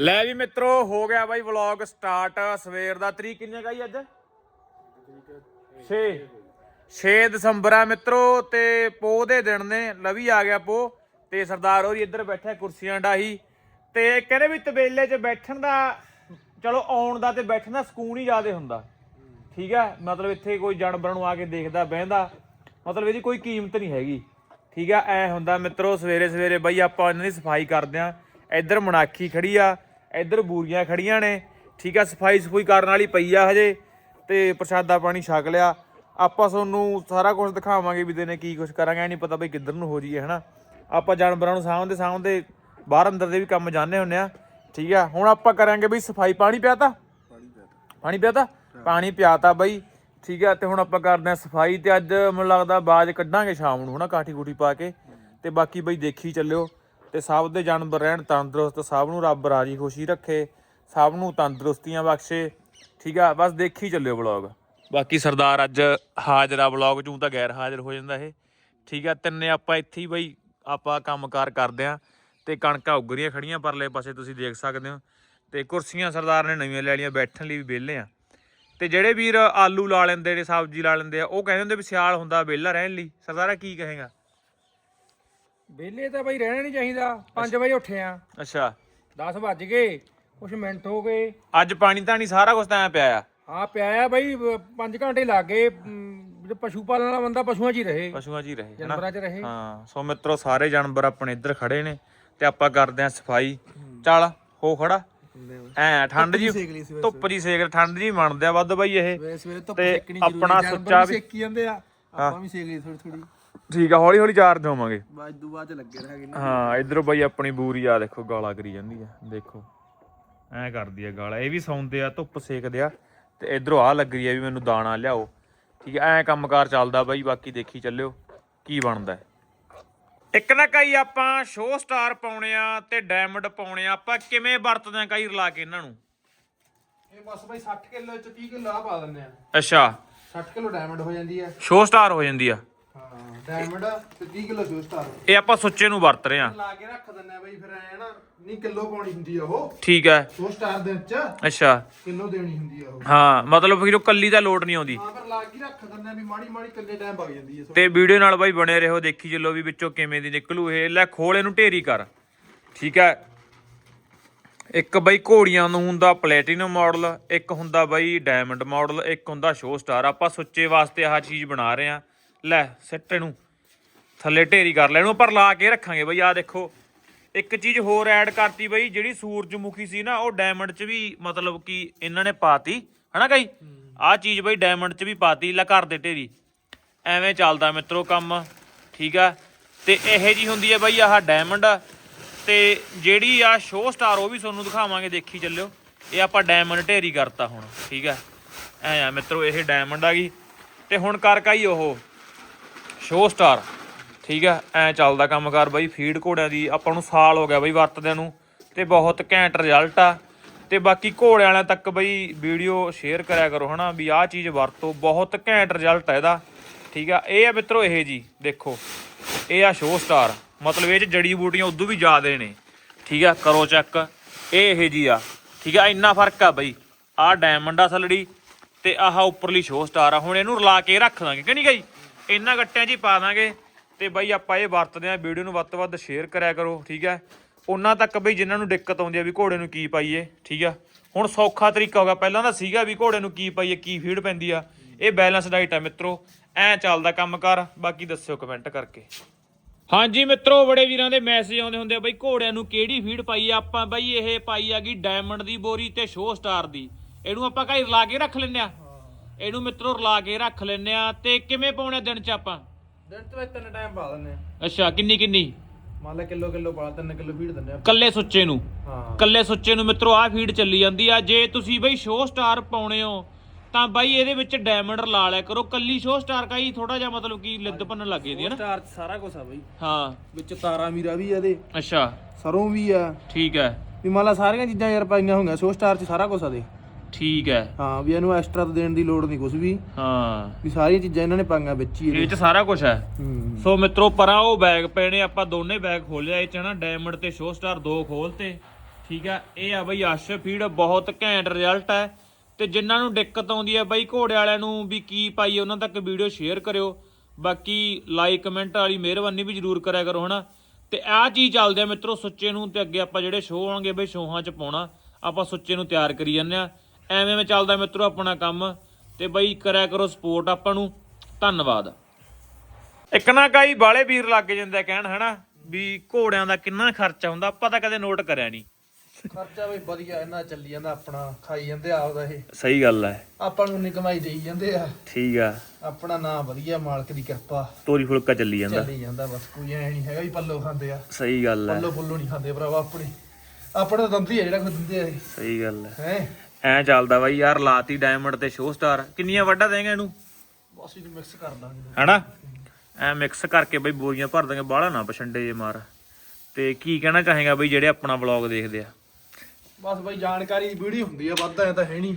ਲੈ ਵੀ ਮਿੱਤਰੋ, ਹੋ ਗਿਆ ਬਾਈ ਵਲੌਗ ਸਟਾਰਟ ਸਵੇਰ ਦਾ ਤਰੀਕ ਕਿੰਨੇ ਕਾਈ ਅੱਜ? 6 6 ਦਸੰਬਰ ਆ ਮਿੱਤਰੋ, ਤੇ ਪੋ ਦੇ ਦਿਨ ਨੇ, ਲਵੀ ਆ ਗਿਆ ਪੋ ਤੇ ਸਰਦਾਰ ਹੋਰੀ ਇੱਧਰ ਬੈਠਾ, ਕੁਰਸੀਆਂ ਡਾਹੀ। ਤੇ ਕਹਿੰਦੇ ਵੀ ਤਬੇਲੇ 'ਚ ਬੈਠਣ ਦਾ, ਚਲੋ ਆਉਣ ਦਾ ਤੇ ਬੈਠਣ ਦਾ ਸਕੂਨ ਹੀ ਜ਼ਿਆਦਾ ਹੁੰਦਾ। ਠੀਕ ਹੈ? ਮਤਲਬ ਇੱਥੇ ਕੋਈ ਜਾਨਵਰਾਂ ਨੂੰ ਆ ਕੇ ਦੇਖਦਾ, ਬਹਿੰਦਾ। ਮਤਲਬ ਇਹਦੀ ਕੋਈ ਕੀਮਤ ਨਹੀਂ ਹੈਗੀ। ਠੀਕ ਹੈ? ਐ ਹੁੰਦਾ ਮਿੱਤਰੋ ਸਵੇਰੇ ਸਵੇਰੇ ਬਈ ਆਪਾਂ ਇਹਨਾਂ ਦੀ ਸਫ਼ਾਈ ਕਰਦੇ ਆਂ ਇੱਧਰ ਮਨਾਖੀ ਖੜੀ ਆ। ਇੱਧਰ ਬੂਰੀਆਂ ਖੜੀਆਂ ਨੇ। ਠੀਕ ਆ, ਸਫ਼ਾਈ ਸਫੂਈ ਕਰਨ ਵਾਲੀ ਪਈ ਆ ਹਜੇ ਤੇ ਪ੍ਰਸ਼ਾਦਾ ਪਾਣੀ ਛਕ ਲਿਆ। ਆਪਾਂ ਤੁਹਾਨੂੰ ਸਾਰਾ ਕੁਝ ਦਿਖਾਵਾਂਗੇ ਵੀ ਦਿਨੇ ਕੀ ਕੁਝ ਕਰਾਂਗੇ, ਐ ਨਹੀਂ ਪਤਾ ਬਈ ਕਿੱਧਰ ਨੂੰ ਹੋ ਜਾਈਏ, ਹਨਾ। ਆਪਾਂ ਜਾਨਵਰਾਂ ਨੂੰ ਸਾਂਭਦੇ ਸਾਂਭਦੇ ਬਾਹਰ ਅੰਦਰ ਦੇ ਵੀ ਕੰਮ ਜਾਣੇ ਹੁੰਨੇ ਆ। ਠੀਕ ਆ, ਹੁਣ ਆਪਾਂ ਕਰਾਂਗੇ ਬਈ ਸਫ਼ਾਈ। ਪਾਣੀ ਪਿਆਤਾ? ਪਾਣੀ ਪਿਆਤਾ? ਪਾਣੀ ਪਿਆਤਾ ਬਈ। ਠੀਕ ਆ, ਤੇ ਹੁਣ ਆਪਾਂ ਕਰਦੇ ਆ ਸਫ਼ਾਈ ਤੇ ਅੱਜ ਮੈਨੂੰ ਲੱਗਦਾ ਬਾਜ ਕੱਢਾਂਗੇ ਸ਼ਾਮ ਨੂੰ, ਹਨਾ, ਕਾਠੀ ਕੂਠੀ ਪਾ ਕੇ। ਤੇ ਬਾਕੀ ਬਈ ਦੇਖੀ ਚੱਲਿਓ। ਤੇ ਸਭ ਦੇ ਜਾਨਵਰ ਰਹਿਣ, ਤੰਦਰੁਸਤ, ਸਭ ਨੂੰ ਰੱਬ ਰਾਜੀ ਖੁਸ਼ੀ ਰੱਖੇ, ਸਭ ਨੂੰ ਤੰਦਰੁਸਤੀਆਂ ਬਖਸ਼ੇ। ਠੀਕ ਆ? ਬਸ ਦੇਖੀ ਚੱਲਿਓ ਵਲੌਗ। ਬਾਕੀ ਸਰਦਾਰ ਅੱਜ ਹਾਜ਼ਰ ਆ ਵਲੌਗ ਚੋਂ ਤਾਂ ਗੈਰ ਹਾਜ਼ਰ ਹੋ ਜਾਂਦਾ ਇਹ। ਠੀਕ ਆ? ਤਿੰਨੇ ਆਪਾਂ ਇੱਥੇ ਹੀ ਬਈ ਆਪਾਂ ਕੰਮਕਾਰ ਕਰਦੇ ਆ ਤੇ ਕਣਕਾਂ ਉਗਰੀਆਂ ਖੜੀਆਂ ਪਰਲੇ ਪਾਸੇ ਤੁਸੀਂ ਦੇਖ ਸਕਦੇ ਹੋ ਤੇ ਕੁਰਸੀਆਂ ਸਰਦਾਰ ਨੇ ਨਵੀਆਂ ਲੈ ਲਈਆਂ, ਬੈਠਣ ਲਈ ਵੀ ਵਿਹਲੇ ਆ। ਤੇ ਜਿਹੜੇ ਵੀਰ ਆਲੂ ਲਾ ਲੈਂਦੇ ਨੇ, ਸਬਜ਼ੀ ਲਾ ਲੈਂਦੇ ਆ, ਉਹ ਕਹਿੰਦੇ ਹੁੰਦੇ ਵੀ ਸਿਆਲ ਹੁੰਦਾ, ਵਿਹਲਾ ਰਹਿਣ ਲਈ। ਸਰਦਾਰਾ ਕੀ ਕਹੇਗਾ? ਵਿਹਲੇ ਤਾਂ ਬਈ ਰਹਿਣਾ ਨਹੀਂ ਚਾਹੀਦਾ। 5 ਵਜੇ ਉੱਠੇ ਆ। ਅੱਛਾ। 10 ਵੱਜ ਗਏ ਕੁਛ ਮਿੰਟ ਹੋ ਗਏ। ਅੱਜ ਪਾਣੀ ਤਾਂ ਨਹੀਂ ਸਾਰਾ ਕੁਝ ਤਾਂ ਐਂ ਪਿਆ ਆ। ਹਾਂ ਪਿਆ ਆ ਬਈ 5 ਘੰਟੇ ਲੱਗ ਗਏ। ਅਮ, ਜੇ ਪਸ਼ੂ ਪਾਲਣ ਵਾਲਾ ਬੰਦਾ ਪਸ਼ੂਆਂ 'ਚ ਹੀ ਰਹੇ। ਪਸ਼ੂਆਂ 'ਚ ਹੀ ਰਹੇ ਹਨਾ? ਜਾਨਵਰਾਂ 'ਚ ਰਹੇ। ਹਾਂ ਸੋ ਮਿੱਤਰੋ ਸਾਰੇ ਜਾਨਵਰ ਆਪਣੇ ਇੱਧਰ ਖੜੇ ਨੇ ਤੇ ਆਪਾਂ ਕਰਦੇ ਆਂ ਸਫ਼ਾਈ। ਚੱਲ ਹੋ ਖੜਾ। ਐ ਠੰਡ ਜੀ ਧੁੱਪ ਜੀ ਸੇਕ ਠੰਡ ਜੀ ਮੰਨਦੇ ਆ ਵੱਧ ਬਾਈ ਇਹ। ਸਵੇਰੇ ਧੁੱਪ ਤੇ ਸੇਕਣੀ ਆਪਣਾ ਸੁੱਚਾ ਵੀ ਸੇਕੀ ਜਾਂਦੇ ਆ। ਆਪਾਂ ਵੀ ਸੇਕ ਲਈ ਥੋੜੀ ਥੋੜੀ ਠੀਕ ਆ ਹੌਲੀ ਹੌਲੀ ਚਾਰਜ ਹੋਵਾਂਗੇ। ਬਾਅਦ ਦੂ ਬਾਅਦ ਚ ਲੱਗੇ ਰਹਿ ਗਏ ਹਾਂ ਇਧਰੋਂ ਬਾਈ ਆਪਣੀ ਬੂਰੀ ਆ ਦੇਖੋ ਗਾਲਾਂ ਕਰੀ ਜਾਂਦੀ ਆ ਦੇਖੋ। ਐ ਕਰਦੀ ਆ ਗਾਲਾਂ ਇਹ ਵੀ ਸੌਂਦੇ ਆ ਧੁੱਪ ਸੇਕਦੇ ਆ ਤੇ ਇਧਰੋਂ ਆ ਲੱਗ ਰਹੀ ਆ ਵੀ ਮੈਨੂੰ ਦਾਣਾ ਲਿਆਓ। ਠੀਕ ਐ ਐ ਕੰਮਕਾਰ ਚੱਲਦਾ ਬਾਈ ਬਾਕੀ ਦੇਖੀ ਚੱਲਿਓ ਕੀ ਬਣਦਾ। ਇੱਕ ਨਾ ਕਈ ਆਪਾਂ ਸ਼ੋ ਸਟਾਰ ਪਾਉਣੇ ਆ ਤੇ ਡਾਇਮੰਡ ਪਾਉਣੇ ਆ ਆਪਾਂ ਕਿਵੇਂ ਵਰਤਦੇ ਆ ਕਈ ਰਲਾ ਕੇ ਇਹਨਾਂ ਨੂੰ? ਇਹ ਬਸ ਬਈ 60 ਕਿਲੋ ਚ 30 ਕਿਲੋ ਆ ਪਾ ਦਿੰਦੇ ਆ। ਅੱਛਾ। 60 ਕਿਲੋ ਡਾਇਮੰਡ ਹੋ ਜਾਂਦੀ ਆ। ਸ਼ੋ ਸਟਾਰ ਹੋ ਜਾਂਦੀ ਆ। ਹਾਂ। ਡਾਇਮੰਡ ਤੇ 30 ਕਿਲੋ ਸ਼ੂ ਸਟਾਰ ਇਹ ਆਪਾਂ ਸੁੱਚੇ ਨੂੰ ਵਰਤ ਰਹੇ ਆ। ਲਾ ਕੇ ਰੱਖ ਆ ਬਈ ਫਿਰ ਐ ਨਾ ਨਹੀਂ ਕਿਲੋ ਪਾਉਣੀ ਹੁੰਦੀ ਆ ਉਹ। ਠੀਕ ਹੈ ਸ਼ੂ ਸਟਾਰ ਦੇ ਵਿੱਚ ਅੱਛਾ। ਕਿਲੋ ਦੇਣੀ ਹੁੰਦੀ ਆ ਉਹ। ਹਾਂ ਮਤਲਬ ਫਿਰ ਉਹ ਕੱਲੀ ਦਾ ਲੋਡ ਨਹੀਂ ਆਉਂਦੀ। ਹਾਂ ਫਿਰ ਲਾ ਕੇ ਰੱਖ ਆ ਵੀ ਮਾੜੀ ਮਾੜੀ ਕਿੰਨੇ ਟਾਈਮ ਵਗ ਜਾਂਦੀ ਆ ਤੇ ਵੀਡੀਓ ਨਾਲ ਬਾਈ ਬਣੇ ਰਹੋ ਦੇਖੀ ਚੱਲੋ ਵੀ ਵਿੱਚੋਂ ਕਿਵੇਂ ਦੀ ਨਿਕਲੂ ਇਹ। ਲੈ ਖੋਲ ਇਹਨੂੰ ਢੇਰੀ ਕਰ। ਠੀਕ ਹੈ ਇੱਕ ਬਾਈ ਘੋੜੀਆਂ ਨੂੰ ਹੁੰਦਾ ਪਲੈਟੀਨਮ ਮਾਡਲ ਇੱਕ ਹੁੰਦਾ ਬਾਈ ਡਾਇਮੰਡ ਮਾਡਲ ਇੱਕ ਹੁੰਦਾ ਸ਼ੋ ਸਟਾਰ ਆਪਾਂ ਸੁੱਚੇ ਵਾਸਤੇ ਆਹ ਚੀਜ਼ ਬਣਾ ਰਹੇ ਆ। ਲੈ, ਸਿੱਟ ਇਹਨੂੰ ਥੱਲੇ ਢੇਰੀ ਕਰ ਲੈ ਇਹਨੂੰ ਪਰ ਲਾ ਕੇ ਰੱਖਾਂਗੇ ਬਈ, ਆਹ ਦੇਖੋ। ਇੱਕ ਚੀਜ਼ ਹੋਰ ਐਡ ਕਰਤੀ ਬਈ, ਜਿਹੜੀ ਸੂਰਜਮੁਖੀ ਸੀ ਨਾ, ਉਹ ਡਾਇਮੰਡ 'ਚ ਵੀ ਮਤਲਬ ਕਿ ਇਹਨਾਂ ਨੇ ਪਾਤੀ। ਹਨਾ ਕਈ? ਆਹ ਚੀਜ਼ ਬਈ ਡਾਇਮੰਡ 'ਚ ਵੀ ਪਾਤੀ, ਲੈ ਘਰ ਦੇ ਢੇਰੀ। ਐਵੇਂ ਚੱਲਦਾ ਮਿੱਤਰੋ ਕੰਮ, ਠੀਕ ਆ? ਤੇ ਇਹੋ ਜੀ ਹੁੰਦੀ ਹੈ ਬਈ, ਆਹ ਡਾਇਮੰਡ ਤੇ ਜਿਹੜੀ ਆ ਸ਼ੋ ਸਟਾਰ ਉਹ ਵੀ ਤੁਹਾਨੂੰ ਦਿਖਾਵਾਂਗੇ, ਦੇਖੀ ਚੱਲਿਓ। ਇਹ ਆਪਾਂ ਡਾਇਮੰਡ ਢੇਰੀ ਕਰਤਾ ਹੁਣ, ਠੀਕ ਆ? ਐ ਆ ਮਿੱਤਰੋ, ਇਹ ਡਾਇਮੰਡ ਆ ਗਈ। ਤੇ ਹੁਣ ਕਰ ਕਾਈ ਉਹ? ਸ਼ੋ ਸਟਾਰ ਠੀਕ ਆ, ਐ ਚੱਲਦਾ ਕੰਮਕਾਰ ਬਾਈ ਫੀਡ ਘੋੜਿਆਂ ਦੀ ਆਪਾਂ ਨੂੰ ਸਾਲ ਹੋ ਗਿਆ ਬਾਈ ਵਰਤਦਿਆਂ ਨੂੰ, ਤੇ ਬਹੁਤ ਘੈਂਟ ਰਿਜ਼ਲਟ ਆ। ਤੇ ਬਾਕੀ ਘੋੜਿਆਂ ਵਾਲਿਆਂ ਤੱਕ ਬਈ ਵੀਡੀਓ ਸ਼ੇਅਰ ਕਰਿਆ ਕਰੋ ਹਨਾ, ਵੀ ਆਹ ਚੀਜ਼ ਵਰਤੋ, ਬਹੁਤ ਘੈਂਟ ਰਿਜ਼ਲਟ ਆ ਇਹਦਾ। ਠੀਕ ਆ, ਇਹ ਆ ਮਿੱਤਰੋ ਇਹ ਜੀ, ਦੇਖੋ, ਇਹ ਆ ਸ਼ੋ ਸਟਾਰ ਮਤਲਬ ਇਹ ਚ ਜੜੀ ਬੂਟੀਆਂ ਉਦੋਂ ਵੀ ਜ਼ਿਆਦੇ ਨੇ। ਠੀਕ ਆ, ਕਰੋ ਚੈੱਕ ਇਹ ਇਹ ਜੀ ਆ। ਠੀਕ ਆ, ਇੰਨਾ ਫ਼ਰਕ ਆ ਬਈ। ਆਹ ਡਾਇਮੰਡ ਆ ਸਲੜੀ, ਤੇ ਆਹ ਉੱਪਰਲੀ ਸ਼ੋ ਸਟਾਰ ਆ। ਹੁਣ ਇਹਨੂੰ ਰਲਾ ਕੇ ਰੱਖ ਦਾਂਗੇ, ਕਿ ਨਹੀਂ ਗਈ ਇਹਨਾਂ ਗੱਟਿਆਂ 'ਚ ਹੀ ਪਾ ਦਾਂਗੇ। ਤੇ ਬਈ ਆਪਾਂ ਇਹ ਵਰਤਦੇ ਆ, ਵੀਡੀਓ ਨੂੰ ਵੱਧ ਤੋਂ ਵੱਧ ਸ਼ੇਅਰ ਕਰਿਆ ਕਰੋ, ਠੀਕ ਹੈ? ਉਹਨਾਂ ਤੱਕ ਬਈ ਜਿਨ੍ਹਾਂ ਨੂੰ ਦਿੱਕਤ ਆਉਂਦੀ ਆ ਵੀ ਘੋੜੇ ਨੂੰ ਕੀ ਪਾਈਏ, ਠੀਕ ਆ? ਹੁਣ ਸੌਖਾ ਤਰੀਕਾ ਹੋ ਗਿਆ। ਪਹਿਲਾਂ ਤਾਂ ਸੀਗਾ ਵੀ ਘੋੜੇ ਨੂੰ ਕੀ ਪਾਈਏ, ਕੀ ਫੀਡ ਪੈਂਦੀ ਆ। ਇਹ ਬੈਲੈਂਸ ਡਾਈਟ ਆ ਮਿੱਤਰੋ। ਐ ਚੱਲਦਾ ਕੰਮ ਕਰ। ਬਾਕੀ ਦੱਸਿਓ ਕਮੈਂਟ ਕਰਕੇ। ਹਾਂਜੀ ਮਿੱਤਰੋ, ਬੜੇ ਵੀਰਾਂ ਦੇ ਮੈਸੇਜ ਆਉਂਦੇ ਹੁੰਦੇ ਆ ਬਈ ਘੋੜਿਆਂ ਨੂੰ ਕਿਹੜੀ ਫੀਡ ਪਾਈ ਆ ਆਪਾਂ ਬਈ ਇਹ ਪਾਈ ਆਗੀ ਡਾਇਮੰਡ ਦੀ ਬੋਰੀ ਤੇ ਸ਼ੋ ਸਟਾਰ ਦੀ। ਇਹਨੂੰ ਆਪਾਂ ਘਰ ਲਾ ਕੇ ਰੱਖ ਲੈਂਦੇ ਆ। ਇਹਨੂੰ ਮਿੱਤਰੋ ਰਲਾ ਕੇ ਰੱਖ ਲੈਂਦੇ ਆ ਤੇ ਕਿਵੇਂ ਪਾਉਣੇ ਦਿਨ ਚ ਆਪਾਂ? ਦਿਨ ਤੋਂ ਤਿੰਨ ਟਾਈਮ ਪਾ ਦਿੰਦੇ ਆ ਅੱਛਾ ਕਿੰਨੀ ਕਿੰਨੀ? ਮੰਨ ਲੈ ਕਿਲੋ ਕਿਲੋ ਪਾ 3 ਕਿਲੋ ਫੀਡ ਦਿੰਦੇ ਆ ਕੱਲੇ ਸੁੱਚੇ ਨੂੰ? ਹਾਂ। ਕੱਲੇ ਸੁੱਚੇ ਨੂੰ ਮਿੱਤਰੋ ਆਹ ਫੀਡ ਚੱਲੀ ਜਾਂਦੀ ਆ। ਜੇ ਤੁਸੀਂ ਬਈ ਸ਼ੋ ਸਟਾਰ ਪਾਉਣੇ ਹੋ ਤਾਂ ਬਾਈ ਇਹਦੇ ਵਿੱਚ ਡਾਇਮੰਡ ਲਾ ਲਿਆ ਕਰੋ। ਕੱਲੀ ਸ਼ੋ ਸਟਾਰ ਕਾਈ ਥੋੜਾ ਜਿਹਾ ਮਤਲਬ ਕਿ ਲਿੱਦ ਭੰਨਣ ਲੱਗ ਜਾਂਦੀ ਹੈ ਨਾ। ਸਟਾਰ ਚ ਸਾਰਾ ਕੁਝ ਆ ਬਈ। ਹਾਂ। ਵਿੱਚ ਤਾਰਾ ਮੀਰਾ ਵੀ ਆ ਇਹਦੇ। ਅੱਛਾ। ਸਰੋਂ ਵੀ ਆ। ਠੀਕ ਹੈ। ਵੀ ਮੰਨ ਲਾ ਸਾਰੀਆਂ ਚੀਜ਼ਾਂ ਯਾਰ ਪਾਈਆਂ ਹੋਈਆਂ ਸੋ ਸਟਾਰ ਚ ਸਾਰਾ ਕੁਝ ਆ ਦੇ ਠੀਕ ਹੈ। ਹਾਂ ਵੀ ਇਹਨੂੰ ਐਕਸਟਰਾ ਤਾਂ ਦੇਣ ਦੀ ਲੋੜ ਨਹੀਂ ਕੁਝ ਵੀ। ਹਾਂ। ਵੀ ਸਾਰੀਆਂ ਚੀਜ਼ਾਂ ਇਹਨਾਂ ਨੇ ਪਾਈਆਂ ਵਿੱਚ ਹੀ ਇਹ ਇਹਦੇ ਚ ਸਾਰਾ ਕੁਝ ਹੈ। ਹੂੰ। ਸੋ ਮਿੱਤਰੋ ਪਰਾਂ ਉਹ ਬੈਗ ਨੇ ਆਪਾਂ ਦੋਨੇ ਬੈਗ ਖੋਲਿਆ ਇਹ ਚ ਨਾ ਡਾਇਮੰਡ ਤੇ ਸ਼ੋ ਸਟਾਰ ਦੋ ਖੋਲਤੇ ਠੀਕ ਆ ਇਹ ਆ ਬਈ ਅਸ਼ ਫੀਡ ਬਹੁਤ ਘੈਂਟ ਰਿਜ਼ਲਟ ਹੈ। ਤੇ ਜਿਨ੍ਹਾਂ ਨੂੰ ਦਿੱਕਤ ਆਉਂਦੀ ਹੈ ਬਈ ਘੋੜੇ ਵਾਲਿਆਂ ਨੂੰ ਵੀ ਕੀ ਪਾਈਏ ਉਹਨਾਂ ਤੱਕ ਵੀਡੀਓ ਸ਼ੇਅਰ ਕਰਿਓ। ਬਾਕੀ ਲਾਈਕ ਕਮੈਂਟ ਵਾਲੀ ਮਿਹਰਬਾਨੀ ਵੀ ਜਰੂਰ ਕਰਿਆ ਕਰੋ ਹਨਾ। ਤੇ ਆਹ ਚੀਜ਼ ਚੱਲਦੇ ਆ ਮਿੱਤਰੋ ਸੁੱਚੇ ਨੂੰ ਤੇ ਅੱਗੇ ਆਪਾਂ ਜਿਹੜੇ ਸ਼ੋਅ ਆਉਣਗੇ ਬਈ ਸ਼ੋਹਾਂ 'ਚ ਪਾਉਣਾ ਆਪਾਂ ਸੁੱਚੇ ਨੂੰ ਤਿਆਰ ਕਰੀ ਜਾਂਦੇ ਆ ਐਵੇਂ ਐਵੇਂ ਚੱਲਦਾ ਮਿੱਤਰੋ ਆਪਣਾ ਕੰਮ। ਤੇ ਬਈ ਕਰਿਆ ਕਰੋ ਸਪੋਰਟ ਆਪਾਂ ਨੂੰ। ਧੰਨਵਾਦ। ਇੱਕ ਨਾ ਕਈ ਬਾਲੇ ਵੀਰ ਲੱਗ ਜਾਂਦੇ ਕਹਿਣ ਹਨਾ? ਵੀ ਘੋੜਿਆਂ ਦਾ ਕਿੰਨਾ ਖਰਚਾ ਹੁੰਦਾ ਆਪਾਂ ਤਾਂ ਕਦੇ ਨੋਟ ਕਰਿਆ ਨਹੀਂ। ਖਰਚਾ ਵੀ ਵਧੀਆ ਇਹਨਾਂ ਚੱਲੀ ਜਾਂਦਾ ਆਪਣਾ ਖਾਈ ਜਾਂਦੇ ਆਪਦਾ ਇਹ। ਸਹੀ ਗੱਲ ਹੈ ਆਪਾਂ ਨੂੰ ਨੀ ਕਮਾਈ ਦੇਈ ਜਾਂਦੇ ਆ। ਠੀਕ ਆ। ਆਪਣਾ ਨਾਂ ਵਧੀਆ ਮਾਲਕ ਦੀ ਕਿਰਪਾ। ਤੋਰੀ ਫੁਲਕਾ ਚੱਲੀ ਜਾਂਦਾ। ਚੱਲੀ ਜਾਂਦਾ ਬਸ ਕੋਈ ਐ ਨਹੀਂ ਹੈਗਾ ਵੀ ਪੱਲੋ ਖਾਂਦੇ ਆ। ਸਹੀ ਗੱਲ ਹੈ ਪੱਲੋ ਪੁੱਲੋ ਨਹੀਂ ਖਾਂਦੇ ਭਰਾਵਾ ਆਪਣੇ। ਆਪਣੇ ਦੰਦੀ ਆ ਜਿਹੜਾ ਦਿੰਦੇ ਆ ਸਹੀ ਗੱਲ ਹੈ ਹੈ? ਐ ਚੱਲਦਾ ਬਾਈ ਯਾਰ ਲਾਤੀ ਡਾਇਮੰਡ ਤੇ ਸ਼ੋ ਸਟਾਰ ਕਿੰਨੀਆਂ ਵੱਡਾ ਦੇਂਗੇ ਇਹਨੂੰ? ਬਸ ਇਹਨੂੰ ਮਿਕਸ ਕਰ ਦਾਂਗੇ। ਹਨਾ? ਐ ਮਿਕਸ ਕਰਕੇ ਬਈ ਬੋਰੀਆਂ ਭਰ ਦਾਂਗੇ ਬਾਹਲਾ ਨਾ ਪਛੰਡੇ ਜੇ ਮਾਰ। ਤੇ ਕੀ ਕਹਿਣਾ ਚਾਹੇਗਾ ਬਈ ਜਿਹੜੇ ਆਪਣਾ ਵਲੌਗ ਦੇਖਦੇ ਆ? ਬਸ ਬਾਈ ਜਾਣਕਾਰੀ ਦੀ ਵੀਡੀਓ ਹੁੰਦੀ ਆ ਵੱਧ ਐ ਤਾਂ ਹੈ ਨਹੀਂ।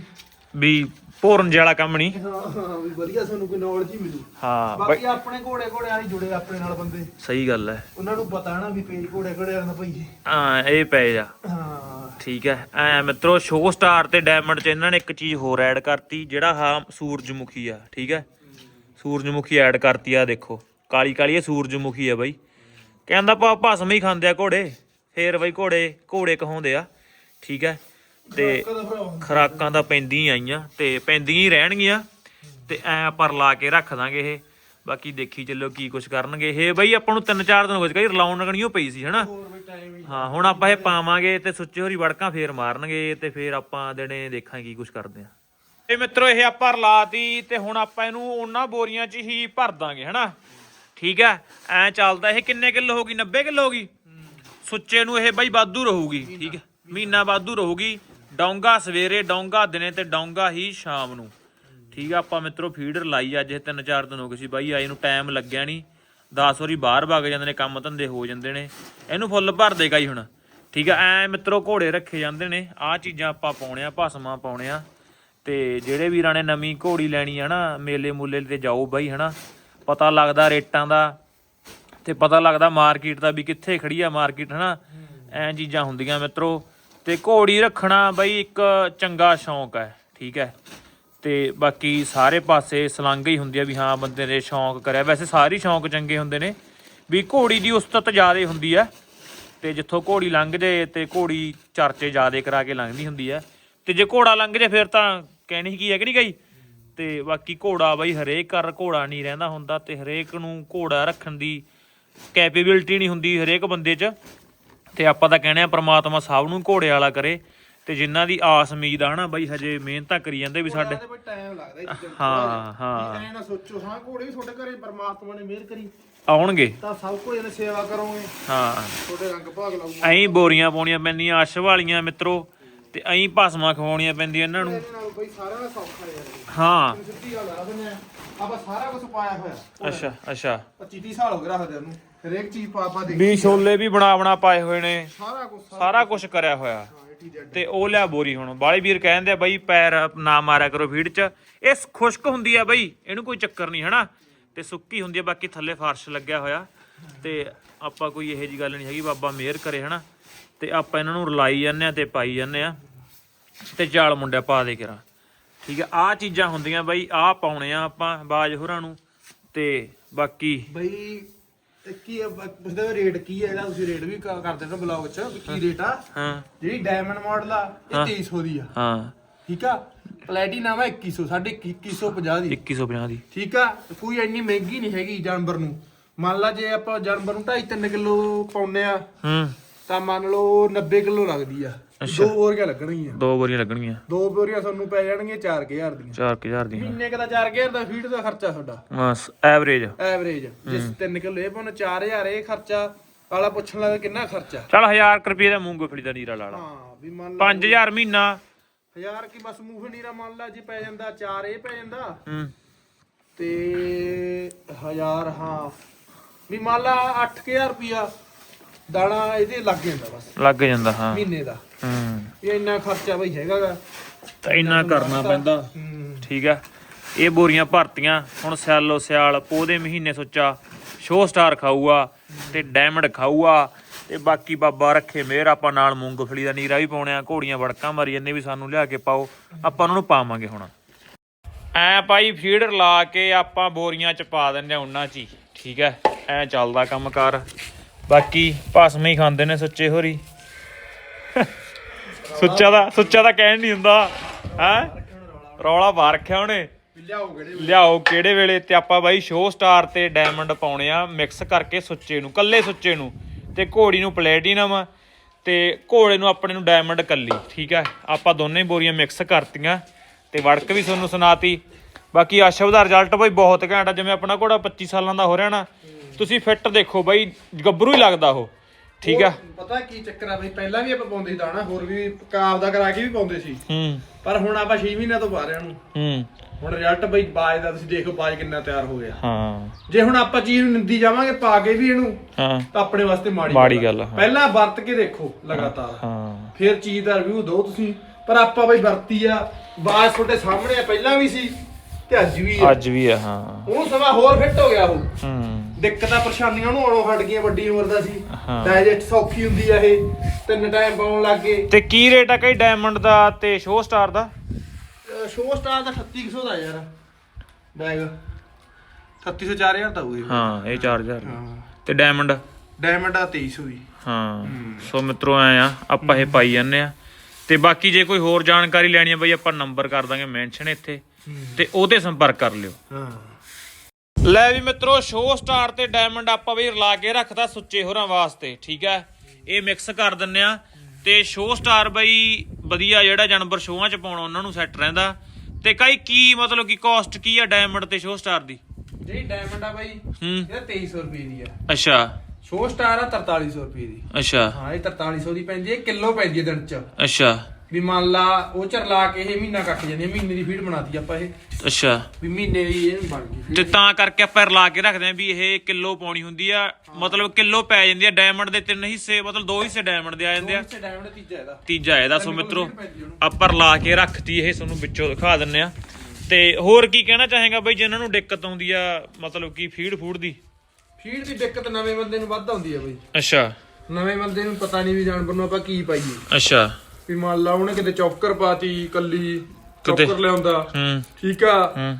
ਵੀ ਭੋਰਨ ਜਿਹਾ ਵਾਲਾ ਕੰਮ ਨਹੀਂ ਹਾਂ ਹਾਂ ਵੀ ਵਧੀਆ ਸਾਨੂੰ ਕੋਈ ਨੌਲੇਜ ਹੀ ਮਿਲੂ। ਹਾਂ ਬਈ ਬਾਕੀ ਆਪਣੇ ਘੋੜੇ ਘੋੜੇ ਵਾਲੀ ਜੁੜੇ ਆਪਣੇ ਨਾਲ ਬੰਦੇ। ਸਹੀ ਗੱਲ ਹੈ। ਉਹਨਾਂ ਨੂੰ ਪਤਾ ਨਾ ਵੀ ਪੇਜ ਘੋੜੇ ਘੋੜੇ ਵਾਲਿਆਂ ਦਾ ਭਈ ਹਾਂ ਇਹ ਪਏ ਜਾ ਹਾਂ। ਠੀਕ ਹੈ। ਐ ਮਿੱਤਰੋ ਸ਼ੋ ਸਟਾਰ ਤੇ ਡਾਇਮੰਡ ਚ ਇਹਨਾਂ ਨੇ ਇੱਕ ਚੀਜ਼ ਹੋਰ ਐਡ ਕਰਤੀ ਜਿਹੜਾ ਹਾਂ ਸੂਰਜਮੁਖੀ ਆ ਠੀਕ ਹੈ? ਸੂਰਜਮੁਖੀ ਐਡ ਕਰਤੀ ਆ ਦੇਖੋ। ਕਾਲੀ ਕਾਲੀ ਇਹ ਸੂਰਜਮੁਖੀ ਆ ਬਾਈ। ਕਹਿੰਦਾ ਪਾ ਭਸਮ ਹੀ ਖਾਂਦੇ ਆ ਘੋੜੇ। ਫੇਰ ਬਈ ਘੋੜੇ ਘੋੜੇ ਕਹਾਉਂਦੇ ਆ। ਠੀਕ ਹੈ? ਤੇ ਖਰਾਕਾਂ ਪੈਂਦੀਆਂ ਹੀ ਆਈਆਂ ਤੇ ਪੈਂਦੀਆਂ ਹੀ ਰਹਿਣਗੀਆਂ ਤੇ ਐ ਪਰ ਲਾ ਕੇ ਰੱਖ ਦਾਂਗੇ ਇਹ। ਬਾਕੀ ਦੇਖੀ ਚੱਲੋ ਕੀ ਕੁਝ ਕਰਨਗੇ। ਇਹ ਬਈ ਆਪਾਂ ਨੂੰ ਤਿੰਨ ਚਾਰ ਦਿਨ ਹੋ ਗਏ ਕਈ ਰਲਾਉਣ ਲੱਗਣੀ ਉਹ ਪਈ ਸੀ ਹਨਾ? ਹੀ। ਹਾਂ ਹੁਣ ਆਪਾਂ ਇਹ ਪਾਵਾਂਗੇ ਤੇ ਸੁੱਚੇ ਹੋਰੀ ਵੜਕਾਂ ਫੇਰ ਮਾਰਨਗੇ ਤੇ ਫੇਰ ਆਪਾਂ ਦਿਨੇ ਦੇਖਾਂਗੇ ਕੀ ਕੁਝ ਕਰਦੇ ਆ। ਇਹ ਮਿੱਤਰੋ ਇਹ ਆਪਾਂ ਰਲਾਤੀ ਤੇ ਹੁਣ ਆਪਾਂ ਇਹਨੂੰ ਉਹਨਾਂ ਬੋਰੀਆਂ 'ਚ ਹੀ ਭਰ ਦਾਂਗੇ ਹਨਾ? ਠੀਕ ਹੈ ਐ ਚੱਲਦਾ ਇਹ ਕਿੰਨੇ ਕਿਲੋ ਹੋਗੀ 90 ਕਿਲੋ ਹੋਗੀ ਸੁੱਚੇ ਨੂੰ ਇਹ ਬਾਈ ਵਾਧੂ ਰਹੂਗੀ ਠੀਕ ਹੈ ਮਹੀਨਾ ਵਾਧੂ ਰਹੂਗੀ। ਡੌਂਗਾ ਸਵੇਰੇ, ਡੌਂਗਾ ਦਿਨੇ ਤੇ ਡੌਂਗਾ ਹੀ ਸ਼ਾਮ ਨੂੰ। ਠੀਕ ਆ, ਆਪਾਂ ਮਿੱਤਰੋ ਫੀਡਰ ਲਾਈ ਅੱਜ ਇਹ ਤਿੰਨ ਚਾਰ ਦਿਨ ਹੋ ਗਏ ਸੀ ਬਾਈ, ਆਏ ਨੂੰ ਟਾਈਮ ਲੱਗਿਆ ਨਹੀਂ। 10 ਵਾਰੀ ਬਾਹਰ ਭੱਗ ਜਾਂਦੇ ਨੇ, ਕੰਮ ਧੰਦੇ ਹੋ ਜਾਂਦੇ ਨੇ। ਇਹਨੂੰ ਫੁੱਲ ਭਰ ਦੇਗਾ ਹੀ ਹੁਣ। ਠੀਕ ਆ, ਐ ਮਿੱਤਰੋ ਘੋੜੇ ਰੱਖੇ ਜਾਂਦੇ ਨੇ। ਆਹ ਚੀਜ਼ਾਂ ਆਪਾਂ ਪਾਉਣੇ ਆ, ਭਸਮਾਂ ਪਾਉਣੇ ਆ। ਤੇ ਜਿਹੜੇ ਵੀਰਾਂ ਨੇ ਨਵੀਂ ਘੋੜੀ ਲੈਣੀ ਆ ਨਾ, ਮੇਲੇ ਮੂਲੇ ਤੇ ਜਾਓ ਬਾਈ, ਹਨਾ। ਪਤਾ ਲੱਗਦਾ ਰੇਟਾਂ ਦਾ, ਤੇ ਪਤਾ ਲੱਗਦਾ ਮਾਰਕੀਟ ਦਾ ਵੀ ਕਿੱਥੇ ਖੜੀ ਆ ਮਾਰਕੀਟ, ਹਨਾ। ਐਂ ਚੀਜ਼ਾਂ ਹੁੰਦੀਆਂ ਮਿੱਤਰੋ। ਤੇ ਘੋੜੀ ਰੱਖਣਾ ਬਈ ਇੱਕ ਚੰਗਾ ਸ਼ੌਂਕ ਹੈ, ਠੀਕ ਹੈ। ਤੇ ਬਾਕੀ ਸਾਰੇ ਪਾਸੇ ਸਲੰਗ ਹੀ ਹੁੰਦੀ ਆ ਵੀ ਹਾਂ, ਬੰਦੇ ਨੇ ਸ਼ੌਂਕ ਕਰਿਆ। ਵੈਸੇ ਸਾਰੇ ਸ਼ੌਂਕ ਚੰਗੇ ਹੁੰਦੇ ਨੇ, ਵੀ ਘੋੜੀ ਦੀ ਉਸਤਤ ਜ਼ਿਆਦਾ ਹੁੰਦੀ ਆ ਤੇ ਜਿੱਥੋਂ ਘੋੜੀ ਲੰਘ ਜੇ ਤੇ ਘੋੜੀ ਚਰਚੇ ਜ਼ਿਆਦਾ ਕਰਾ ਕੇ ਲੰਘਦੀ ਹੁੰਦੀ ਆ ਤੇ ਜੇ ਘੋੜਾ ਲੰਘ ਜੇ ਫਿਰ ਤਾਂ ਕਹਿਣੀ ਕੀ ਹੈ ਕਿ ਨਹੀਂ ਗਈ ਤੇ ਬਾਕੀ ਘੋੜਾ ਬਈ ਹਰੇਕ ਘਰ ਘੋੜਾ ਨਹੀਂ ਰਹਿੰਦਾ ਹੁੰਦਾ ਤੇ ਹਰੇਕ ਨੂੰ ਘੋੜਾ ਰੱਖਣ ਦੀ ਕੈਪੇਬਿਲਿਟੀ ਨਹੀਂ ਹੁੰਦੀ ਹਰੇਕ ਬੰਦੇ 'ਚ। ਤੇ ਆਪਾਂ ਤਾਂ ਕਹਿੰਦੇ ਆ ਪ੍ਰਮਾਤਮਾ ਸਭ ਨੂੰ ਘੋੜੇ ਵਾਲਾ ਕਰੇ ਤੇ ਜਿਨ੍ਹਾਂ ਦੀ ਆਸ ਉਮੀਦ ਆ ਹਨਾ ਬਈ ਹਜੇ ਮਿਹਨਤਾਂ ਕਰੀ ਜਾਂਦੇ ਵੀ ਸਾਡੇ ਤੇ ਟਾਈਮ ਲੱਗਦਾ ਇਹ ਚੀਜ਼ਾਂ ਨੂੰ। ਹਾਂ। ਹਾਂ ਐ ਨਾ ਸੋਚੋ ਹਾਂ ਘੋੜੇ ਵੀ ਤੁਹਾਡੇ ਘਰੇ ਪਰਮਾਤਮਾ ਨੇ ਮਿਹਰ ਕਰੀ। ਆਉਣਗੇ। ਤਾਂ ਸਭ ਕੋਈ ਇਹਨੇ ਸੇਵਾ ਕਰੋਗੇ। ਹਾਂ। ਤੁਹਾਡੇ ਰੰਗ ਭਾਗ ਲਾਊਗਾ। ਐਂ ਬੋਰੀਆਂ ਪਾਉਣੀਆਂ ਪੈਂਦੀਆਂ ਅਸ਼ ਵਾਲੀਆਂ ਮਿੱਤਰੋ ਤੇ ਐਂ ਭਸਮਾਂ ਖਵਾਉਣੀਆਂ ਪੈਂਦੀਆਂ ਇਹਨਾਂ ਨੂੰ। ਇਹਦੇ ਨਾਲ ਬਈ ਸਾਰਿਆਂ ਦਾ ਸੌਖਾ ਯਾਰ। ਹਾਂ। ਸਿੱਧੀ ਗੱਲ ਆ। ਬੰਦੇ ਆਪਾਂ ਸਾਰਾ ਕੁਝ ਪਾਇਆ ਹੋਇਆ। ਅੱਛਾ ਅੱਛਾ। 25 30 ਸਾਲ ਹੋ ਗਏ ਰੱਖਦੇ ਉਹਨੂੰ। ਹਰੇਕ ਚੀਜ਼ ਪਾ ਪਾ ਦੇ ਵੀ ਛੋਲੇ ਵੀ ਬਣਾ ਬਣਾ ਪਾਏ ਹੋਏ ਨੇ। ਸਾਰਾ ਕੁਝ ਸਾਰਾ ਕੁਝ ਕਰਿਆ ਹੋਇਆ। ਤੇ ਉਹ ਲਿਆ ਬੋਰੀ ਹੁਣ। ਬਾਲੇ ਵੀਰ ਕਹਿੰਦੇ ਆ ਬਈ ਪੈਰ ਨਾ ਮਾਰਿਆ ਕਰੋ ਫੀਡ 'ਚ। ਇਹ ਖੁਸ਼ਕ ਹੁੰਦੀ ਆ ਬਈ ਇਹਨੂੰ ਕੋਈ ਚੱਕਰ ਨਹੀਂ ਹਨਾ? ਤੇ ਸੁੱਕੀ ਹੁੰਦੀ ਆ ਬਾਕੀ ਥੱਲੇ ਫਰਸ਼ ਲੱਗਿਆ ਹੋਇਆ। ਤੇ ਆਪਾਂ ਕੋਈ ਇਹੋ ਜੀ ਗੱਲ ਨਹੀਂ ਹੈਗੀ ਬਾਬਾ ਮਿਹਰ ਕਰੇ ਹਨਾ? ਤੇ ਆਪਾਂ ਇਹਨਾਂ ਨੂੰ ਰਲਾਈ ਜਾਂਦੇ ਆ ਤੇ ਪਾਈ ਜਾਂਦੇ ਆ। ਤੇ ਚਾਲ ਮੁੰਡਿਆ ਪਾ ਦੇ ਕਰਾਂ ਠੀਕ ਆ ਆ ਚੀਜ਼ਾਂ ਹੁੰਦੀਆਂ ਬਈ ਆ ਪਾਉਣੇ ਆ ਆਪਾਂ ਬਾਜ ਹੋਰਾਂ ਨੂੰ। ਤੇ ਬਾਕੀ ਬਈ ਇਹ ਕੀ ਆ, ਬ- ਪੁੱਛਦੇ ਹੋ ਰੇਟ ਕੀ ਹੈ ਇਹਦਾ ਤੁਸੀਂ ਰੇਟ ਵੀ ਕ- ਕਰ ਦਿੰਦੇ ਬਲੌਗ 'ਚ ਵੀ ਕੀ ਰੇਟ ਆ? ਹਾਂ। ਜਿਹੜੀ ਡਾਇਮੰਡ ਮਾਡਲ ਆ ਇਹ 2300 ਦੀ ਆ। ਹਾਂ। ਠੀਕ ਆ? ਪਲੈਟੀਨਮ ਆ 2100 ਸਾਡੇ 2150 ਦੀ। 2150 ਦੀ। ਠੀਕ ਆ? ਤੇ ਕੋਈ ਇੰਨੀ ਮਹਿੰਗੀ ਨਹੀਂ ਹੈਗੀ ਜਾਨਵਰ ਨੂੰ। ਮੰਨ ਲਾ ਜੇ ਆਪਾਂ ਜਾਨਵਰ ਨੂੰ 2.5 3 ਕਿਲੋ ਪਾਉਨੇ ਆ ਹੂੰ। ਤਾਂ ਮੰਨ ਲਓ 90 ਕਿਲੋ ਲੱਗਦੀ ਆ। ਦੋ ਬੋਰੀਆਂ ਲੱਗਣਗੀਆਂ। ਦੋ ਬੋਰੀਆਂ ਲੱਗਣਗੀਆਂ। ਦੋ ਬੋਰੀਆਂ ਤੁਹਾਨੂੰ ਪੈ ਜਾਣਗੀਆਂ 4000 ਦੀਆਂ। 4000 ਦੀਆਂ। ਮਹੀਨੇ ਕਦਾ 4000 ਦਾ ਫੀਡ ਦਾ ਖਰਚਾ ਤੁਹਾਡਾ। ਬਸ ਐਵਰੇਜ ਐਵਰੇਜ ਜਿਸ 3 ਕਿਲੋ ਇਹ ਪਾਉਣ 4000 ਇਹ ਖਰਚਾ ਵਾਲਾ ਪੁੱਛਣ ਲੱਗਾ ਕਿੰਨਾ ਖਰਚਾ? ਚੱਲ 1000 ਰੁਪਏ ਦਾ ਮੂੰਗਫਲੀ ਦਾ ਨੀਰਾ ਲਾ ਲਾ। ਹਾਂ ਵੀ ਮੰਨ ਲਾ 5000 ਮਹੀਨਾ। 1000 ਕੀ ਬਸ ਮੂੰਹ ਨੀਰਾ ਮੰਨ ਲਾ ਜੇ ਪੈ ਜਾਂਦਾ 4 ਇਹ ਪੈ ਜਾਂਦਾ। ਹੂੰ। ਤੇ 1000 ਹਾਂ। ਵੀ ਮੰਨ ਲਾ 8000 ਰੁਪਿਆ ਦਾਣਾ ਇਹਦੇ ਲੱਗ ਜਾਂਦਾ ਬਸ। ਲੱਗ ਜਾਂਦਾ ਹਾਂ। ਮਹੀਨੇ ਦਾ। ਹੂੰ ਇਹ ਇੰਨਾ ਖਰਚਾ ਬਈ ਹੈਗਾਗਾ। ਤਾਂ ਇੰਨਾ ਕਰਨਾ ਪੈਂਦਾ। ਹੂੰ। ਠੀਕ ਹੈ ਇਹ ਬੋਰੀਆਂ ਭਰਤੀਆਂ ਹੁਣ ਸਿਆਲੋ ਸਿਆਲ ਦੇ ਮਹੀਨੇ ਸੋਚਾ ਸ਼ੋ ਸਟਾਰ ਖਾਊਗਾ ਤੇ ਡਾਇਮੰਡ ਖਾਊਗਾ ਤੇ ਬਾਕੀ ਬਾਬਾ ਰੱਖੇ ਮਿਹਰ ਆਪਾਂ ਨਾਲ ਮੂੰਗਫਲੀ ਦਾ ਨੀਰਾ ਵੀ ਪਾਉਣੇ ਆ ਘੋੜੀਆਂ ਵੜਕਾਂ ਮਾਰੀ ਜਾਂਦੇ ਵੀ ਸਾਨੂੰ ਲਿਆ ਕੇ ਪਾਓ ਆਪਾਂ ਉਹਨਾਂ ਨੂੰ ਪਾਵਾਂਗੇ ਹੁਣ। ਐ ਭਾਈ ਫੀਡਰ ਲਾ ਕੇ ਆਪਾਂ ਬੋਰੀਆਂ ਚ ਪਾ ਦਿੰਦੇ ਆ ਉਹਨਾਂ ਚ ਹੀ ਠੀਕ ਹੈ ਐ ਚੱਲਦਾ ਕੰਮ ਕਾਰ। ਬਾਕੀ ਭਸਮ ਹੀ ਖਾਂਦੇ ਨੇ ਸੱਚੇ ਹੋਰੀ। ਸੁੱਚਾ ਦਾ ਸੁੱਚਾ ਦਾ ਕਹਿਣ ਨਹੀਂ ਹੁੰਦਾ। ਹੈ? ਰੌਲਾ ਪਾ ਰੱਖਿਆ ਉਹਨੇ। ਲਿਆਓ ਕਿਹੜੇ ਵੇਲੇ। ਤੇ ਆਪਾਂ ਬਾਈ ਸ਼ੋ ਸਟਾਰ ਤੇ ਡਾਇਮੰਡ ਪਾਉਣੇ ਆ ਮਿਕਸ ਕਰਕੇ ਸੁੱਚੇ ਨੂੰ ਕੱਲੇ ਸੁੱਚੇ ਨੂੰ। ਤੇ ਘੋੜੀ ਨੂੰ ਪਲੈਟੀਨਮ ਤੇ ਘੋੜੇ ਨੂੰ ਆਪਣੇ ਨੂੰ ਡਾਇਮੰਡ ਕੱਲੀ ਠੀਕ ਹੈ ਆਪਾਂ ਦੋਨੇ ਬੋਰੀਆਂ ਮਿਕਸ ਕਰਤੀਆਂ ਤੇ ਵੜਕ ਵੀ ਤੁਹਾਨੂੰ ਸੁਣਾਤੀ। ਬਾਕੀ ਆਸ਼ਵ ਦਾ ਰਿਜ਼ਲਟ ਬਾਈ ਬਹੁਤ ਘੈਂਟ ਆ ਜਿਵੇਂ ਆਪਣਾ ਘੋੜਾ 25 ਸਾਲਾਂ ਦਾ ਹੋ ਰਿਹਾ ਨਾ। ਤੁਸੀਂ ਫਿੱਟ ਦੇਖੋ ਬਾਈ ਗੱਭਰੂ ਹੀ ਲੱਗਦਾ ਉਹ। ਠੀਕ ਆ। ਪਤਾ ਕੀ ਚੱਕਰ ਆ ਬਈ ਪਹਿਲਾਂ ਵੀ ਆਪਾਂ ਪਾਉਂਦੇ ਸੀ ਦਾਣਾ ਹੋਰ ਵੀ ਕਾਬ ਦਾ ਕਰਾ ਕੇ ਵੀ ਪਾਉਂਦੇ ਸੀ। ਹੂੰ। ਪਰ ਹੁਣ ਆਪਾਂ 6 ਮਹੀਨਿਆਂ ਤੋਂ ਪਾ ਰਹੇ ਨੂੰ ਹੂੰ। ਹੁਣ ਰਿਜ਼ਲਟ ਬਈ ਬਾਜ ਦਾ ਤੁਸੀਂ ਦੇਖੋ ਬਾਜ ਕਿੰਨਾ ਤਿਆਰ ਹੋ ਗਿਆ। ਹਾਂ। ਜੇ ਹੁਣ ਆਪਾਂ ਚੀਜ਼ ਨੂੰ ਨਿੰਦੀ ਜਾਵਾਂਗੇ ਪਾ ਕੇ ਵੀ ਇਹਨੂੰ ਹਾਂ। ਤਾਂ ਆਪਣੇ ਵਾਸਤੇ ਮਾੜੀ। ਗੱਲ ਆ, ਹਾਂ। ਪਹਿਲਾਂ ਵਰਤ ਕੇ ਦੇਖੋ ਲਗਾਤਾਰ। ਹਾਂ। ਫਿਰ ਚੀਜ਼ ਦਾ ਰਿਵਿਊ ਦਿਓ ਤੁਸੀਂ। ਪਰ ਆਪਾਂ ਬਈ ਵਰਤੀ ਆ ਬਾਜ ਤੁਹਾਡੇ ਸਾਹਮਣੇ ਆ ਪਹਿਲਾਂ ਵੀ ਸੀ ਤੇ ਅੱਜ ਵੀ ਆ। ਅੱਜ ਵੀ ਆ ਹਾਂ। ਉਹਨੂੰ ਸਮਾਂ ਹੋਰ ਫਿੱਟ ਹੋ ਗਿਆ ਉਹ। ਹੂੰ। ਦਿੱਕਤਾਂ ਪਰੇਸ਼ਾਨੀਆਂ ਉਹਨੂੰ ਆਉਣੋਂ ਹਟ ਗਈਆਂ ਵੱਡੀ ਉਮਰ ਦਾ ਸੀ। ਹਾਂ। ਡਾਈਜੈਸਟ ਸੌਖੀ ਹੁੰਦੀ ਆ ਇਹ। ਤਿੰਨ ਟਾਈਮ ਪਾਉਣ ਲੱਗ ਗਏ। ਤੇ ਕੀ ਰੇਟ ਆ ਕਈ ਡਾਇਮੰਡ ਦਾ ਤੇ ਸ਼ੋ ਸਟਾਰ ਦਾ? ਸ਼ੋ ਸਟਾਰ ਦਾ 3600 ਦਾ ਯਾਰ। ਬੈਗ 3600 4000 ਦਾ ਹੋਊ ਇਹ। ਹਾਂ ਇਹ 4000 ਹਾਂ। ਤੇ ਡਾਇਮੰਡ ਡਾਇਮੰਡ ਆ 2300 ਦੀ। ਹਾਂ। ਸੋ ਮਿੱਤਰੋ ਆਏ ਆ ਆਪਾਂ ਇਹ ਪਾਈ ਜਾਂਦੇ ਆ। ਤੇ ਬਾਕੀ ਜੇ ਕੋਈ ਹੋਰ ਜਾਣਕਾਰੀ ਲੈਣੀ ਆ ਬਈ ਆਪਾਂ ਨੰਬਰ ਕਰ ਦਾਂਗੇ ਮੈਂਸ਼ਨ ਇੱਥੇ। ਤੇ ਉਹਤੇ ਸੰਪਰਕ ਕਰ ਲਿਓ। ਹਾਂ। ਲੈ ਵੀ ਮਿੱਤਰੋ ਸ਼ੋ ਸਟਾਰ ਤੇ ਡਾਇਮੰਡ ਆਪਾਂ ਬਈ ਰਲਾ ਕੇ ਰੱਖਦਾ ਸੁੱਚੇ ਹੋਰਾਂ ਵਾਸਤੇ ਠੀਕ ਹੈ? ਇਹ ਮਿਕਸ ਕਰ ਦਿੰਨੇ ਆ। ਤੇ ਸ਼ੋ ਸਟਾਰ ਬਈ ਵਧੀਆ ਜਿਹੜਾ ਜਾਨਵਰ ਸ਼ੋਆਂ ਚ ਪਾਉਣਾ ਉਹਨਾਂ ਨੂੰ ਸੈੱਟ ਰਹਿੰਦਾ। ਤੇ ਕਈ ਕੀ ਮਤਲਬ ਕੀ ਕਾਸਟ ਕੀ ਆ ਡਾਇਮੰਡ ਤੇ ਸ਼ੋ ਸਟਾਰ ਦੀ? ਜਿਹੜੀ ਡਾਇਮੰਡ ਆ ਬਾਈ ਇਹ 2300 ਰੁਪਏ ਦੀ ਆ। ਅੱਛਾ। ਸ਼ੋ ਸਟਾਰ ਆ 4300 ਰੁਪਏ ਦੀ। ਅੱਛਾ। ਹਾਂ ਇਹ 4300 ਦੀ ਪੈਂਦੀ ਹੈ ਕਿਲੋ ਪੈਂਦੀ ਹੈ ਦਿਨ ਚ। ਅੱਛਾ। ਵੀ ਮੰਨ ਲਾ ਉਹ ਚ ਰਲਾ ਕੇ ਇਹ ਮਹੀਨਾ ਕੱਟ ਜਾਂਦੀ ਹੈ ਮਹੀਨੇ ਦੀ ਫੀਡ ਬਣਾਤੀ ਆਪਾਂ ਇਹ। ਅੱਛਾ। ਵੀ ਮਹੀਨੇ ਦੀ ਇਹ ਬਣ ਗਈ feed। ਤੇ ਤਾਂ ਕਰਕੇ ਆਪਾਂ ਰਲਾ ਕੇ ਰੱਖਦੇ ਆਂ ਵੀ ਇਹ ਕਿਲੋ ਪਾਉਣੀ ਹੁੰਦੀ ਆ। ਮਤਲਬ ਕਿਲੋ ਪੈ ਜਾਂਦੀ ਆ ਡਾਇਮੰਡ ਦੇ ਤਿੰਨ ਹਿੱਸੇ ਮਤਲਬ ਦੋ ਹਿੱਸੇ ਡਾਇਮੰਡ ਦੇ ਆ ਜਾਂਦੇ ਆ। ਇਸੇ ਡਾਇਮੰਡ ਤੀਜਾ ਇਹਦਾ। ਤੀਜਾ ਇਹਦਾ ਸੋ ਮਿੱਤਰੋ ਆਪਾਂ ਰਲਾ ਕੇ ਰੱਖਤੀ ਇਹ ਤੁਹਾਨੂੰ ਵਿੱਚੋਂ ਦਿਖਾ ਦਿੰਨੇ ਆ। ਤੇ ਹੋਰ ਕੀ ਕਹਿਣਾ ਚਾਹੇਗਾ ਬਈ ਜਿਨ੍ਹਾਂ ਨੂੰ ਦਿੱਕਤ ਆਉਂਦੀ ਆ ਮਤਲਬ ਕਿ ਫੀਡ ਫੂਡ ਦੀ? ਫੀਡ ਦੀ ਦਿੱਕਤ ਨਵੇਂ ਬੰਦੇ ਨੂੰ ਵੱਧ ਆਉਂਦੀ ਹੈ ਬਈ। ਅੱਛਾ। ਨਵੇਂ ਬੰਦੇ ਨੂੰ ਪਤਾ ਨਹੀਂ ਵੀ ਜਾਨਵਰ ਨੂੰ ਆਪਾਂ ਕੀ ਪਾਈਏ। ਅੱਛਾ। ਵੀ ਮੰਨ ਲਾ ਉਹਨੇ ਕਿਤੇ ਚੌਕਰ ਪਾਤੀ ਕੱਲੀ ਕਿਤੇ- ਚੌਕਰ ਲਿਆਉਂਦਾ। ਹੂੰ। ਠੀਕ ਆ? ਹੂੰ।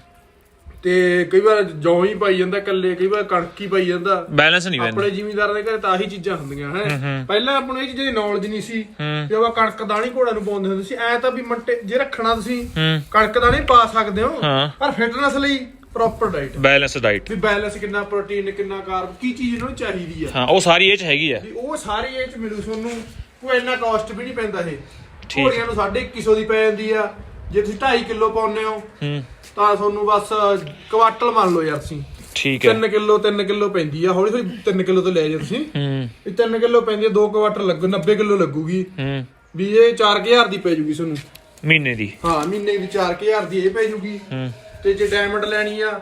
ਤੇ ਕਈ ਵਾਰ ਜੌਂ ਹੀ ਪਾਈ ਜਾਂਦਾ ਕੱਲੇ ਕਈ ਵਾਰ ਕਣਕ ਹੀ ਪਾਈ ਜਾਂਦਾ। ਬੈਲੈਂਸ ਨਹੀਂ ਆਪਣੇ ਜ਼ਿਮੀਂਦਾਰਾਂ ਦੇ ਘਰੇ ਤਾਂ ਆਹੀ ਚੀਜ਼ਾਂ ਹੁੰਦੀਆਂ ਹੈ। ਪਹਿਲਾਂ ਆਪਾਂ ਨੂੰ ਇਹ ਚੀਜ਼ਾਂ ਦੀ ਨੌਲੇਜ ਨਹੀਂ ਸੀ ਹੂੰ। ਵੀ ਆਪਾਂ ਕਣਕ ਦਾਣੀ ਘੋੜਾ ਨੂੰ ਪਾਉਂਦੇ ਹੁੰਦੇ ਸੀ। ਐ ਤਾਂ ਵੀ ਮੰਟੇ ਜੇ ਰੱਖਣਾ ਤੁਸੀਂ ਹੂੰ। ਕਣਕ ਦਾਣੀ ਪਾ ਸਕਦੇ ਹੋ ਹਾਂ। ਪਰ ਫਿਟਨੈਸ ਲਈ ਪ੍ਰੋਪਰ ਡਾਈਟ ਬੈਲੈਂਸ ਡਾਈਟ ਵੀ ਬੈਲੈਂਸ ਕਿੰਨਾ ਪ੍ਰੋਟੀਨ ਕਿੰਨਾ ਕਾਰਬ ਕੀ ਚੀਜ਼ ਇਹਨਾਂ ਨੂੰ ਚਾਹੀਦੀ ਆ। ਹਾਂ ਉਹ ਸਾਰੀ ਇਹ ਚ ਹੈਗੀ ਆ। ਵੀ ਉਹ ਸਾਰੀ ਇਹ ਚ ਮਿਲੂ ਤੁਹਾਨੂੰ। ਕੋਈ ਇੰਨਾ ਕਾਸਟ ਵੀ ਨਹੀਂ ਪੈਂਦਾ ਇਹ। ਠੀਕ। ਘੋੜੀਆਂ ਨੂੰ 2150 ਦੀ ਪੈ ਜਾਂਦੀ ਆ। ਜੇ ਤੁਸੀਂ 2.5 ਕਿਲੋ ਪਾਉਂਦੇ ਹੋ ਹੂੰ। ਤਾਂ ਤੁਹਾਨੂੰ ਬਸ ਕੁਆਟਲ ਮੰਨ ਲਓ ਯਾਰ ਤੁਸੀਂ। ਠੀਕ ਹੈ। 3 ਕਿਲੋ 3 ਕਿਲੋ ਪੈਂਦੀ ਆ। ਹੌਲੀ ਹੌਲੀ 3 ਕਿਲੋ ਤੋਂ ਲੈ ਜਾ ਤੁਸੀਂ। ਹੂੰ। ਵੀ 3 ਕਿਲੋ ਪੈਂਦੀ ਆ 2 ਕੁਆਟਲ ਲੱਗੂ 90 ਕਿਲੋ ਲੱਗੂਗੀ। ਹੂੰ। ਵੀ ਇਹ 4000 ਦੀ ਪੈ ਜੂਗੀ ਤੁਹਾਨੂੰ। ਮਹੀਨੇ ਦੀ। ਹਾਂ ਮਹੀਨੇ ਦੀ 4000 ਦੀ ਇਹ ਪੈ ਜੂਗੀ। ਹੂੰ। ਤੇ ਜੇ ਡਾਇਮੰਡ ਲੈਣੀ ਆ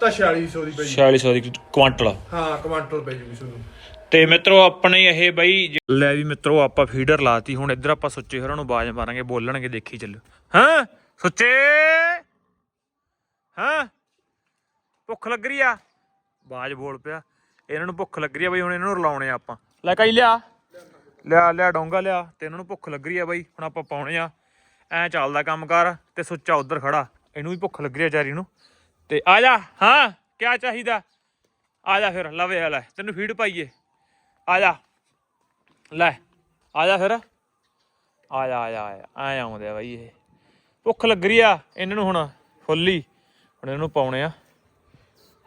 ਤਾਂ 4600 ਦੀ ਪੈ ਜੂਗੀ। 4600 ਦੀ ਕੁਆਂਟਲ। ਹਾਂ ਕੁਆਟਲ ਪੈ ਜੂਗੀ ਤੁਹਾਨੂੰ। ਤੇ ਮਿੱਤਰੋ, ਆਪਣੇ ਇਹ ਬਈ ਲੈ ਵੀ ਮਿੱਤਰੋ, ਆਪਾਂ ਫੀਡਰ ਲਾਤੀ, ਹੁਣ ਇੱਧਰ ਆਪਾਂ ਸੁੱਚੇ ਹੋਰਾਂ ਨੂੰ ਆਵਾਜ਼ ਮਾਰਾਂਗੇ, ਬੋਲਣਗੇ, ਦੇਖੀ ਚੱਲੋ। ਹਾਂ? ਸੁੱਚੇ? ਹਾਂ? ਭੁੱਖ ਲੱਗ ਰਹੀ ਆ? ਆਵਾਜ਼ ਬੋਲ ਪਿਆ। ਇਹਨਾਂ ਨੂੰ ਭੁੱਖ ਲੱਗ ਰਹੀ ਆ ਬਈ, ਹੁਣ ਇਹਨਾਂ ਨੂੰ ਰਲਾਉਣੇ ਆ ਆਪਾਂ। ਲੈ ਕਈ ਲਿਆ? ਲਿਆ ਲਿਆ ਡੋਂਗਾ ਲਿਆ, ਤੇ ਇਹਨਾਂ ਨੂੰ ਭੁੱਖ ਲੱਗ ਰਹੀ ਆ ਬਈ, ਹੁਣ ਆਪਾਂ ਪਾਉਣੇ ਆ। ਐ ਚੱਲਦਾ ਕੰਮ ਕਰ, ਤੇ ਸੁੱਚਾ ਉੱਧਰ ਖੜਾ। ਇਹਨੂੰ ਵੀ ਭੁੱਖ ਲੱਗ ਰਹੀ ਆ ਚਾਰੀ ਨੂੰ। ਤੇ ਆ ਜਾ, ਹਾਂ? ਕਿਆ ਚਾਹੀਦਾ? ਆ ਜਾ ਫਿਰ, ਲਵੇ ਆ ਲੈ ਤੈਨੂੰ ਫੀਡ ਪਾਈਏ। ਆ ਜਾ। ਲੈ, ਆ ਜਾ ਫਿਰ। ਆ ਜਾ ਆ ਜਾ ਐ ਆਉਂਦੇ ਆ ਬਾਈ ਇਹ। ਭੁੱਖ ਲੱਗ ਰਹੀ ਆ ਇਹਨਾਂ ਨੂੰ ਹੁਣ, ਫੁੱਲੀ। ਹੁਣ ਇਹਨੂੰ ਪਾਉਣੇ ਆ।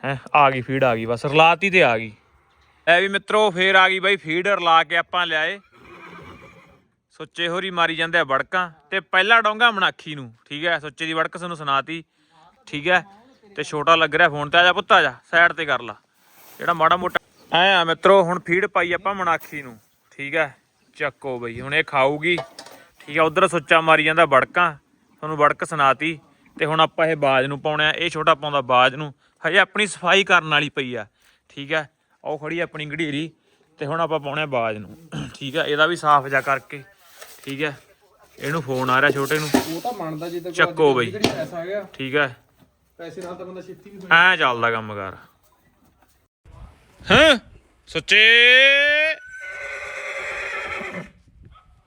ਹੈ, ਆ ਗਈ ਫੀਡ ਆ ਗਈ। ਬਸ ਰਲਾਤੀ ਤੇ ਆ ਗਈ। ਐ ਵੀ ਮਿੱਤਰੋ, ਫੇਰ ਆ ਗਈ ਬਾਈ ਫੀਡ ਰਲਾ ਕੇ ਆਪਾਂ ਲਿਆਏ। ਸੁੱਚੇ ਹੋਰੀ ਮਾਰੀ ਜਾਂਦੇ ਆ ਵੜਕਾਂ। ਤੇ ਪਹਿਲਾ ਡੋਂਗਾ ਮਨਾਖੀ ਨੂੰ, ਠੀਕ ਹੈ? ਸੁੱਚੇ ਦੀ ਵੜਕ ਸਾਨੂੰ ਸੁਣਾਤੀ। ਠੀਕ ਹੈ? ਤੇ ਛੋਟਾ ਲੱਗ ਰਿਹਾ ਫੋਨ ਤੇ। ਆ ਜਾ ਪੁੱਤ, ਆ ਜਾ। ਸਾਈਡ ਤੇ ਕਰ ਲਾ। ਜਿਹੜਾ ਮਾੜਾ ਮੋਟਾ ਐ ਆ ਮਿੱਤਰੋ ਹੁਣ ਫੀਡ ਪਾਈ ਆਪਾਂ ਮਨਾਖੀ ਨੂੰ। ਠੀਕ ਹੈ ਚੱਕੋ ਬਈ ਹੁਣ ਇਹ ਖਾਊਗੀ। ਠੀਕ ਹੈ ਉਧਰ ਸੁੱਚਾ ਮਾਰੀ ਜਾਂਦਾ ਵੜਕਾਂ। ਤੁਹਾਨੂੰ ਵੜਕ ਸੁਣਾਤੀ। ਤੇ ਹੁਣ ਆਪਾਂ ਇਹ ਬਾਜ ਨੂੰ ਪਾਉਣਾ ਇਹ ਛੋਟਾ ਪਾਉਂਦਾ ਬਾਜ ਨੂੰ। ਹਜੇ ਆਪਣੀ ਸਫ਼ਾਈ ਕਰਨ ਵਾਲੀ ਪਈ ਆ। ਠੀਕ ਹੈ ਉਹ ਖੜੀ ਆ ਆਪਣੀ ਗੜੀਰੀ ਤੇ ਹੁਣ ਆਪਾਂ ਪਾਉਣਾ ਬਾਜ ਨੂੰ। ਠੀਕ ਹੈ ਇਹਦਾ ਵੀ ਸਾਫ਼ ਜਾ ਕਰਕੇ। ਠੀਕ ਹੈ ਇਹਨੂੰ ਫੋਨ ਆ ਰਿਹਾ ਛੋਟੇ ਨੂੰ। ਉਹ ਤਾਂ ਮੰਨਦਾ ਜੇ ਤਾਂ ਚੱਕੋ ਬਈ। ਆ ਠੀਕ ਹੈ ਪੈਸੇ ਨਾਲ ਤਾਂ ਬੰਦਾ ਛੇਤੀ ਵੀ ਐ ਚੱਲਦਾ ਕੰਮ ਕਰ। ਹਾਂ, ਸੁੱਚੇ।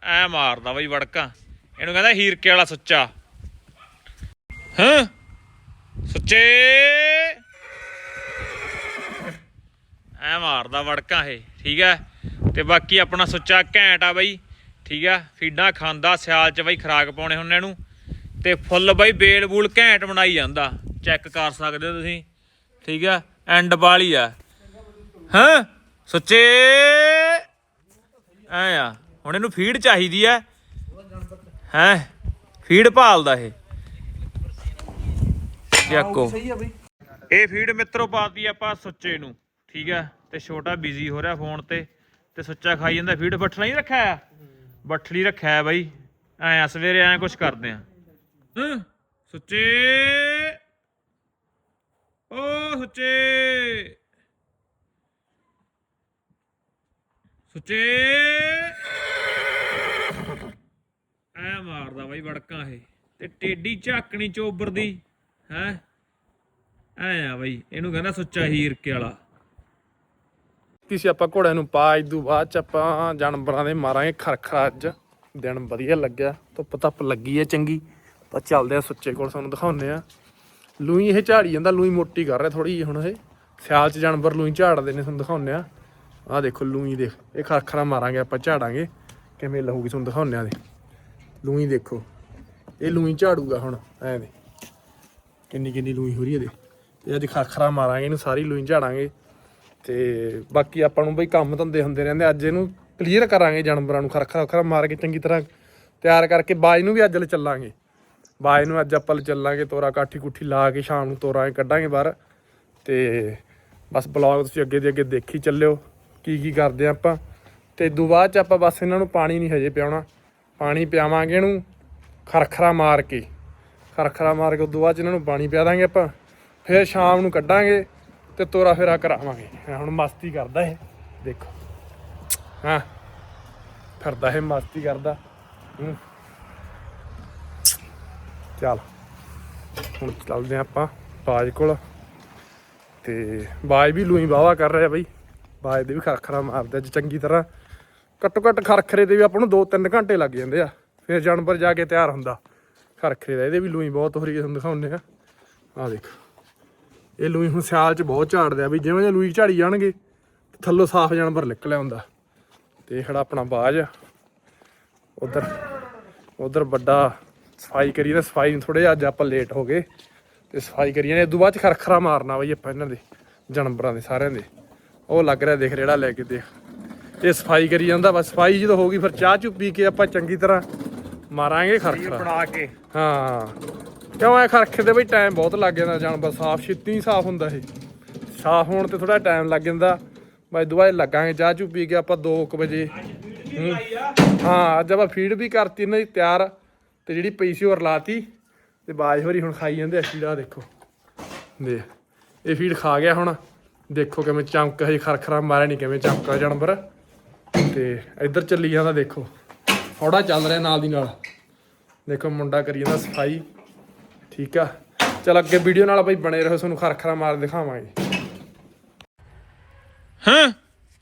ਐ ਮਾਰਦਾ ਬਈ ਵੜਕਾ। ਇਹਨੂੰ ਕਹਿੰਦਾ ਹੀਰਕੇ ਵਾਲਾ ਸੁੱਚਾ। ਹਾਂ, ਸੁੱਚੇ। ਐ ਮਾਰਦਾ ਵੜਕਾ ਇਹ, ਠੀਕ ਹੈ? ਤੇ ਬਾਕੀ ਆਪਣਾ ਸੁੱਚਾ ਘੈਂਟ ਆ ਬਈ, ਠੀਕ ਆ ਫੀਡਾਂ ਖਾਂਦਾ, ਸਿਆਲ ਚ ਬਈ ਖਰਾਕ ਪਾਉਣੇ ਹੁੰਨੇ ਇਹਨੂੰ। ਤੇ ਫੁੱਲ ਬਈ ਬੇਲ ਬੂਲ ਘੈਂਟ ਬਣਾਈ ਜਾਂਦਾ। ਚੈੱਕ ਕਰ ਸਕਦੇ ਹੋ ਤੁਸੀਂ, ਠੀਕ ਆ ਐਂਡ ਵਾਲੀ ਆ। ਹਾਂ, ਸੁੱਚੇ। ਐ ਆ, ਹੁਣ ਇਹਨੂੰ ਫੀਡ ਚਾਹੀਦੀ ਐ ਹੈ, ਫੀਡ ਭਾਲਦਾ ਇਹ। ਚੱਕੋ। ਇਹ ਫੀਡ ਮਿੱਤਰੋ ਪਾਤੀ ਆਪਾਂ ਸੁੱਚੇ ਨੂੰ, ਠੀਕ ਹੈ ਤੇ ਛੋਟਾ ਬਿਜ਼ੀ ਹੋ ਰਿਹਾ ਫੋਨ ਤੇ ਤੇ ਸੁੱਚਾ ਖਾਈ ਜਾਂਦਾ। ਫੀਡ ਬੱਠਲਾ ਨਹੀਂ ਰੱਖਿਆ ਆ? ਬੱਠਲੀ ਰੱਖਿਆ ਬਾਈ। ਐ ਆ, ਸਵੇਰੇ ਐ ਕੁਝ ਕਰਦੇ ਆ। ਹਾਂ, ਸੁੱਚੇ। ਓ ਸੁੱਚੇ। ਸੁੱਚੇ। ਐ ਮਾਰਦਾ ਬਾਈ ਵੜਕਾਂ ਇਹ। ਤੇ ਟੇਡੀ ਝਾਕਣੀ ਚੋਬਰ ਦੀ ਹੈ। ਐ ਆ ਬਈ, ਇਹਨੂੰ ਕਹਿੰਦਾ ਸੁੱਚਾ ਹੀਰਕੇ ਵਾਲਾ। ਕਿਸੇ ਆਪਾਂ ਘੋੜਿਆਂ ਨੂੰ ਪਾ ਇਦੂ ਬਾਅਦ ਚ ਆਪਾਂ ਜਾਨਵਰਾਂ ਦੇ ਮਾਰਾਂਗੇ ਖਰਖਰਾ ਅੱਜ। ਦਿਨ ਵਧੀਆ ਲੱਗਿਆ, ਧੁੱਪ ਧੱਪ ਲੱਗੀ ਹੈ ਚੰਗੀ। ਤਾਂ ਚੱਲਦੇ ਆ ਸੁੱਚੇ ਕੋਲ, ਤੁਹਾਨੂੰ ਦਿਖਾਉਂਦੇ ਆ। ਲੂਈ ਇਹ ਝਾੜੀ ਜਾਂਦਾ, ਲੂਈ ਮੋਟੀ ਕਰ ਰਿਹਾ ਥੋੜੀ ਜਿਹੀ ਹੁਣ ਇਹ। ਸਿਆਲ ਚ ਜਾਨਵਰ ਲੂਈ ਝਾੜਦੇ ਨੇ, ਤੁਹਾਨੂੰ ਦਿਖਾਉਂਦੇ ਆ। ਆਹ ਦੇਖੋ, ਲੂਈ ਦੇਖ। ਇਹ ਖਰਖਰਾ ਮਾਰਾਂਗੇ, ਆਪਾਂ ਝਾੜਾਂਗੇ। ਕਿਵੇਂ ਲਹੂਗੀ ਤੁਹਾਨੂੰ ਦਿਖਾਉਂਦੇ ਆ ਦੇ। ਲੂਈ ਦੇਖੋ। ਇਹ ਲੂਈ ਝਾੜੂਗਾ ਹੁਣ, ਐ ਦੇ। ਕਿੰਨੀ ਕਿੰਨੀ ਲੂਈ ਹੋ ਰਹੀ ਹੈ ਇਹ ਅੱਜ ਖਰਖਰਾ ਮਾਰਾਂਗੇ, ਇਹਨੂੰ ਸਾਰੀ ਲੂਈ ਝਾੜਾਂਗੇ। ਤੇ ਬਾਕੀ ਆਪਾਂ ਨੂੰ ਬਈ ਕੰਮ ਧੰਦੇ ਹੁੰਦੇ ਰਹਿੰਦੇ, ਅੱਜ ਇਹਨੂੰ ਕਲੀਅਰ ਕਰਾਂਗੇ, ਜਾਨਵਰਾਂ ਨੂੰ ਖਰਖਰਾ ਖਰਖਰਾ ਮਾਰ ਕੇ ਚੰਗੀ ਤਰ੍ਹਾਂ ਤਿਆਰ ਕਰਕੇ ਬਾਜ ਨੂੰ ਵੀ ਅੱਜ ਲੈ ਚੱਲਾਂਗੇ। ਬਾਜ ਨੂੰ ਅੱਜ ਆਪਾਂ ਲੈ ਚੱਲਾਂਗੇ, ਤੋਰਾ ਕਾਠੀ ਕੁੱਠੀ ਲਾ ਕੇ ਸ਼ਾਮ ਨੂੰ ਤੋਰਾ ਕੱਢਾਂਗੇ ਬਾਹਰ। ਤੇ ਬਸ ਬਲੌਗ ਤੁਸੀਂ ਅੱਗੇ ਦੇ ਅੱਗੇ ਦੇਖੀ ਚੱਲਿਓ। ਕੀ ਕੀ ਕਰਦੇ ਆ ਆਪਾਂ। ਤੇ ਦੋ ਬਾਅਦ ਚ ਆਪਾਂ ਬਸ ਇਹਨਾਂ ਨੂੰ ਪਾਣੀ ਨਹੀਂ ਹਜੇ ਪਿਆਉਣਾ। ਪਾਣੀ ਪਿਆਵਾਂਗੇ ਇਹਨੂੰ ਖਰਖਰਾ ਮਾਰ ਕੇ। ਖਰਖਰਾ ਮਾਰ ਕੇ ਉਦੋਂ ਬਾਅਦ ਚ ਇਹਨਾਂ ਨੂੰ ਪਾਣੀ ਪਿਆ ਦਾਂਗੇ ਆਪਾਂ। ਫਿਰ ਸ਼ਾਮ ਨੂੰ ਕੱਢਾਂਗੇ ਤੇ ਤੋਰਾ ਫੇਰਾ ਕਰਾਵਾਂਗੇ। ਹੁਣ ਮਸਤੀ ਕਰਦਾ ਇਹ। ਦੇਖੋ। ਹਾਂ। ਫਿਰਦਾ ਇਹ, ਮਸਤੀ ਕਰਦਾ। ਚੱਲ। ਹੁਣ ਚੱਲਦੇ ਹਾਂ ਆਪਾਂ ਬਾਜ ਕੋਲ। ਤੇ ਬਾਜ ਵੀ ਲੂਈ ਵਾਵਾ ਕਰ ਰਿਹਾ ਬਈ। ਬਾਜ ਦੇ ਵੀ ਖਰਖਰਾ ਮਾਰਦਾ ਅੱਜ ਚੰਗੀ ਤਰ੍ਹਾਂ ਘੱਟੋ ਘੱਟ ਖਰਖਰੇ ਦੇ ਵੀ ਆਪਾਂ ਨੂੰ 2-3 ਘੰਟੇ ਲੱਗ ਜਾਂਦੇ ਆ, ਫਿਰ ਜਾਨਵਰ ਜਾ ਕੇ ਤਿਆਰ ਹੁੰਦਾ। ਖਰਖਰੇ ਦਾ ਇਹਦੇ ਵੀ ਲੂਈ ਬਹੁਤ ਹੋ ਰਹੀ ਹੈ ਤੁਹਾਨੂੰ ਦਿਖਾਉਂਦੇ ਆ। ਆਹ ਦੇਖੋ। ਇਹ ਲੂਈ ਹੁਣ ਸਿਆਲ ਚ ਬਹੁਤ ਝਾੜਦੇ ਆ ਵੀ ਜਿਵੇਂ ਜਿਵੇਂ ਲੂਈ ਝਾੜੀ ਜਾਣਗੇ, ਥੱਲੋਂ ਸਾਫ਼ ਜਾਨਵਰ ਨਿਕਲ ਆਉਂਦਾ ਤੇ ਇਹ ਖੜਾ ਆਪਣਾ ਬਾਜ ਉਧਰ ਉਧਰ ਵੱਡਾ ਸਫ਼ਾਈ ਕਰੀ ਨਾ ਸਫ਼ਾਈ ਨੂੰ ਥੋੜੇ ਅੱਜ ਆਪਾਂ ਲੇਟ ਹੋ ਗਏ। ਤੇ ਸਫ਼ਾਈ ਕਰੀ ਨੇ ਉਦੋਂ ਬਾਅਦ ਚ ਖਰਖਰਾ ਮਾਰਨਾ ਬਈ ਆਪਾਂ ਇਹਨਾਂ ਦੇ, ਜਾਨਵਰਾਂ ਦੇ ਸਾਰਿਆਂ ਦੇ। ਉਹ ਲੱਗ ਰਿਹਾ ਦੇਖ ਰੇੜਾ ਲੈ ਕੇ ਦੇਖ। ਇਹ ਸਫ਼ਾਈ ਕਰੀ ਜਾਂਦਾ ਬਸ ਸਫ਼ਾਈ ਜਦੋਂ ਹੋ ਗਈ ਫਿਰ ਚਾਹ ਚੁ ਪੀ ਕੇ ਆਪਾਂ ਚੰਗੀ ਤਰ੍ਹਾਂ ਮਾਰਾਂਗੇ ਖਰਖਰਾ ਬਣਾ ਕੇ। ਹਾਂ। ਕਿਉਂ ਐ ਖਰਖੇ ਦੇ ਬਈ ਟਾਈਮ ਬਹੁਤ ਲੱਗ ਜਾਂਦਾ ਜਾਨਵਰ ਸਾਫ਼ ਛੇਤੀ ਸਾਫ਼ ਹੁੰਦਾ ਇਹ। ਸਾਫ਼ ਹੋਣ ਤੇ ਥੋੜਾ ਟਾਈਮ ਲੱਗ ਜਾਂਦਾ। ਬਾਈ ਦੁਬਾਰੇ ਲੱਗਾਂਗੇ ਚਾਹ ਚੂ ਪੀ ਕੇ ਆਪਾਂ 2 ਵਜੇ। ਹੂੰ। ਅੱਜ ਆਪਾਂ ਫੀਡ ਵੀ ਕਰਤੀ ਇਹਨਾਂ ਦੀ ਤਿਆਰ ਤੇ ਜਿਹੜੀ ਪਈ ਸੀ ਉਹ ਰਲਾਤੀ। ਤੇ ਬਾਜ ਹੋਰੀ ਹੁਣ ਖਾਈ ਜਾਂਦੇ ਅਸ਼ੀੜਾ ਦੇਖੋ। ਦੇ ਇਹ ਫੀਡ ਖਾ ਗਿਆ ਹੁਣ। ਦੇਖੋ ਕਿਵੇਂ ਚਮਕ, ਹਜੇ ਖਰਖਰਾ ਮਾਰਿਆ ਨਹੀਂ ਕਿਵੇਂ ਚਮਕਾ ਜਾਨਵਰ। ਤੇ ਇੱਧਰ ਚੱਲੀ ਜਾਂਦਾ ਦੇਖੋ। ਫੌੜਾ ਚੱਲ ਰਿਹਾ ਨਾਲ ਦੀ ਨਾਲ। ਦੇਖੋ ਮੁੰਡਾ ਕਰੀ ਜਾਂਦਾ ਸਫ਼ਾਈ। ਠੀਕ ਆ। ਚਲ ਅੱਗੇ ਵੀਡੀਓ ਨਾਲ ਭਾਈ ਬਣੇ ਰਹੋ, ਤੁਹਾਨੂੰ ਖਰਖਰਾ ਮਾਰ ਦਿਖਾਵਾਂਗੇ। ਹਾਂ,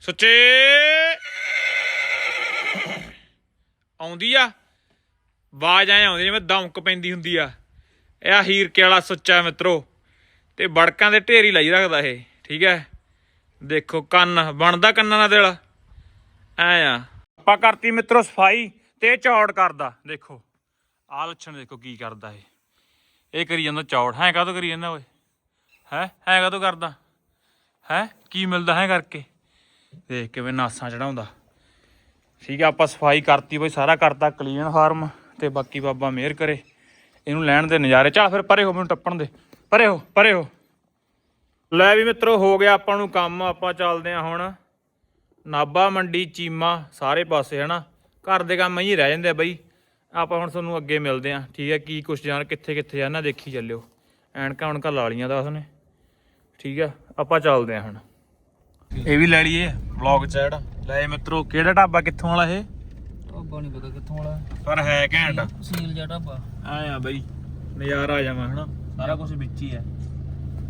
ਸੁੱਚੇ। ਆਉਂਦੀ ਆ। ਬਾਜ ਐ ਆਉਂਦੀ ਜਿਵੇਂ ਦਮਕ ਪੈਂਦੀ ਹੁੰਦੀ ਆ। ਇਹ ਹੀਰਕੇ ਵਾਲਾ ਸੁੱਚਾ ਮਿੱਤਰੋ। ਤੇ ਬੜਕਾਂ ਦੇ ਢੇਰੀ ਲਾਈ ਰੱਖਦਾ ਇਹ। ਠੀਕ ਹੈ? ਦੇਖੋ, ਕੰਨ, ਬਣਦਾ ਕੰਨਾਂ ਨਾਲ ਦਿਲ? ਐ ਆ। ਆਪਾਂ ਕਰਤੀ ਮਿੱਤਰੋ ਸਫ਼ਾਈ ਤੇ ਇਹ ਚੌੜ ਕਰਦਾ। ਦੇਖੋ, ਆਹ ਲੱਛਣ ਦੇਖੋ ਕੀ ਕਰਦਾ ਇਹ। ਇਹ ਕਰੀ ਜਾਂਦਾ ਚੌੜ। ਹੈ, ਕਾਹਤੋਂ ਕਰੀ ਜਾਂਦਾ ਓਏ? ਹੈ? ਹੈ, ਕਾਹਤੋਂ ਕਰਦਾ? ਹੈ? ਕੀ ਮਿਲਦਾ ਹੈ ਕਰਕੇ? ਦੇਖ ਕਿਵੇਂ ਨਾਸਾਂ ਚੜਾਉਂਦਾ। ਠੀਕ ਆ ਆਪਾਂ ਸਫ਼ਾਈ ਕਰਤੀ ਬਈ, ਸਾਰਾ ਕਰਤਾ ਕਲੀਨ ਫਾਰਮ ਤੇ ਬਾਕੀ ਬਾਬਾ ਮਿਹਰ ਕਰੇ। ਇਹਨੂੰ ਲੈਣ ਦੇ ਨਜ਼ਾਰੇ। ਚੱਲ ਫਿਰ ਪਰੇ ਹੋ, ਮੈਨੂੰ ਟੱਪਣ ਦੇ। ਪਰੇ ਹੋ ਪਰੇ ਹੋ। ਲੈ ਵੀ ਮਿੱਤਰੋ ਹੋ ਗਿਆ ਆਪਾਂ ਨੂੰ ਕੰਮ ਆਪਾਂ ਚੱਲਦੇ ਆ ਹੁਣ। ਨਾਬਾ ਮੰਡੀ ਚੀਮਾ ਸਾਰੇ ਪਾਸੇ ਹਨਾ? ਘਰ ਦੇ ਕੰਮ ਹੀ ਰਹਿ ਜਾਂਦੇ ਆ ਬਈ। ਆਪਾਂ ਹੁਣ ਤੁਹਾਨੂੰ ਅੱਗੇ ਮਿਲਦੇ ਆ ਠੀਕ ਹੈ ਕੀ ਕੁਛ ਜਾਣ ਕਿੱਥੇ ਕਿੱਥੇ ਜਾਣਾ ਦੇਖੀ ਚੱਲਿਓ। ਐਨਕਾਂ ਉਣਕਾਂ ਲਾ ਲੀਆਂ ਦੱਸ ਨੇ ਠੀਕ ਆ ਆਪਾਂ ਚੱਲਦੇ ਆ ਹੁਣ। ਇਹ ਵੀ ਲੈ ਲਈਏ ਵਲੌਗ ਚ ਜਿਹੜਾ ਲੈ ਮਿੱਤਰੋ ਕਿਹੜਾ ਢਾਬਾ ਕਿੱਥੋਂ ਵਾਲਾ ਇਹ? ਢਾਬਾ ਨਹੀਂ ਪਤਾ ਕਿੱਥੋਂ ਵਾਲਾ। ਪਰ ਹੈ ਘੈਂਟ। ਸੀਲ ਜਿਹਾ ਢਾਬਾ। ਆਇਆ ਬਈ ਨਜ਼ਾਰਾ ਆ ਜਾਵਾਂ ਹਨਾ? ਸਾਰਾ ਕੁਝ ਵਿੱਚ ਹੀ ਹੈ।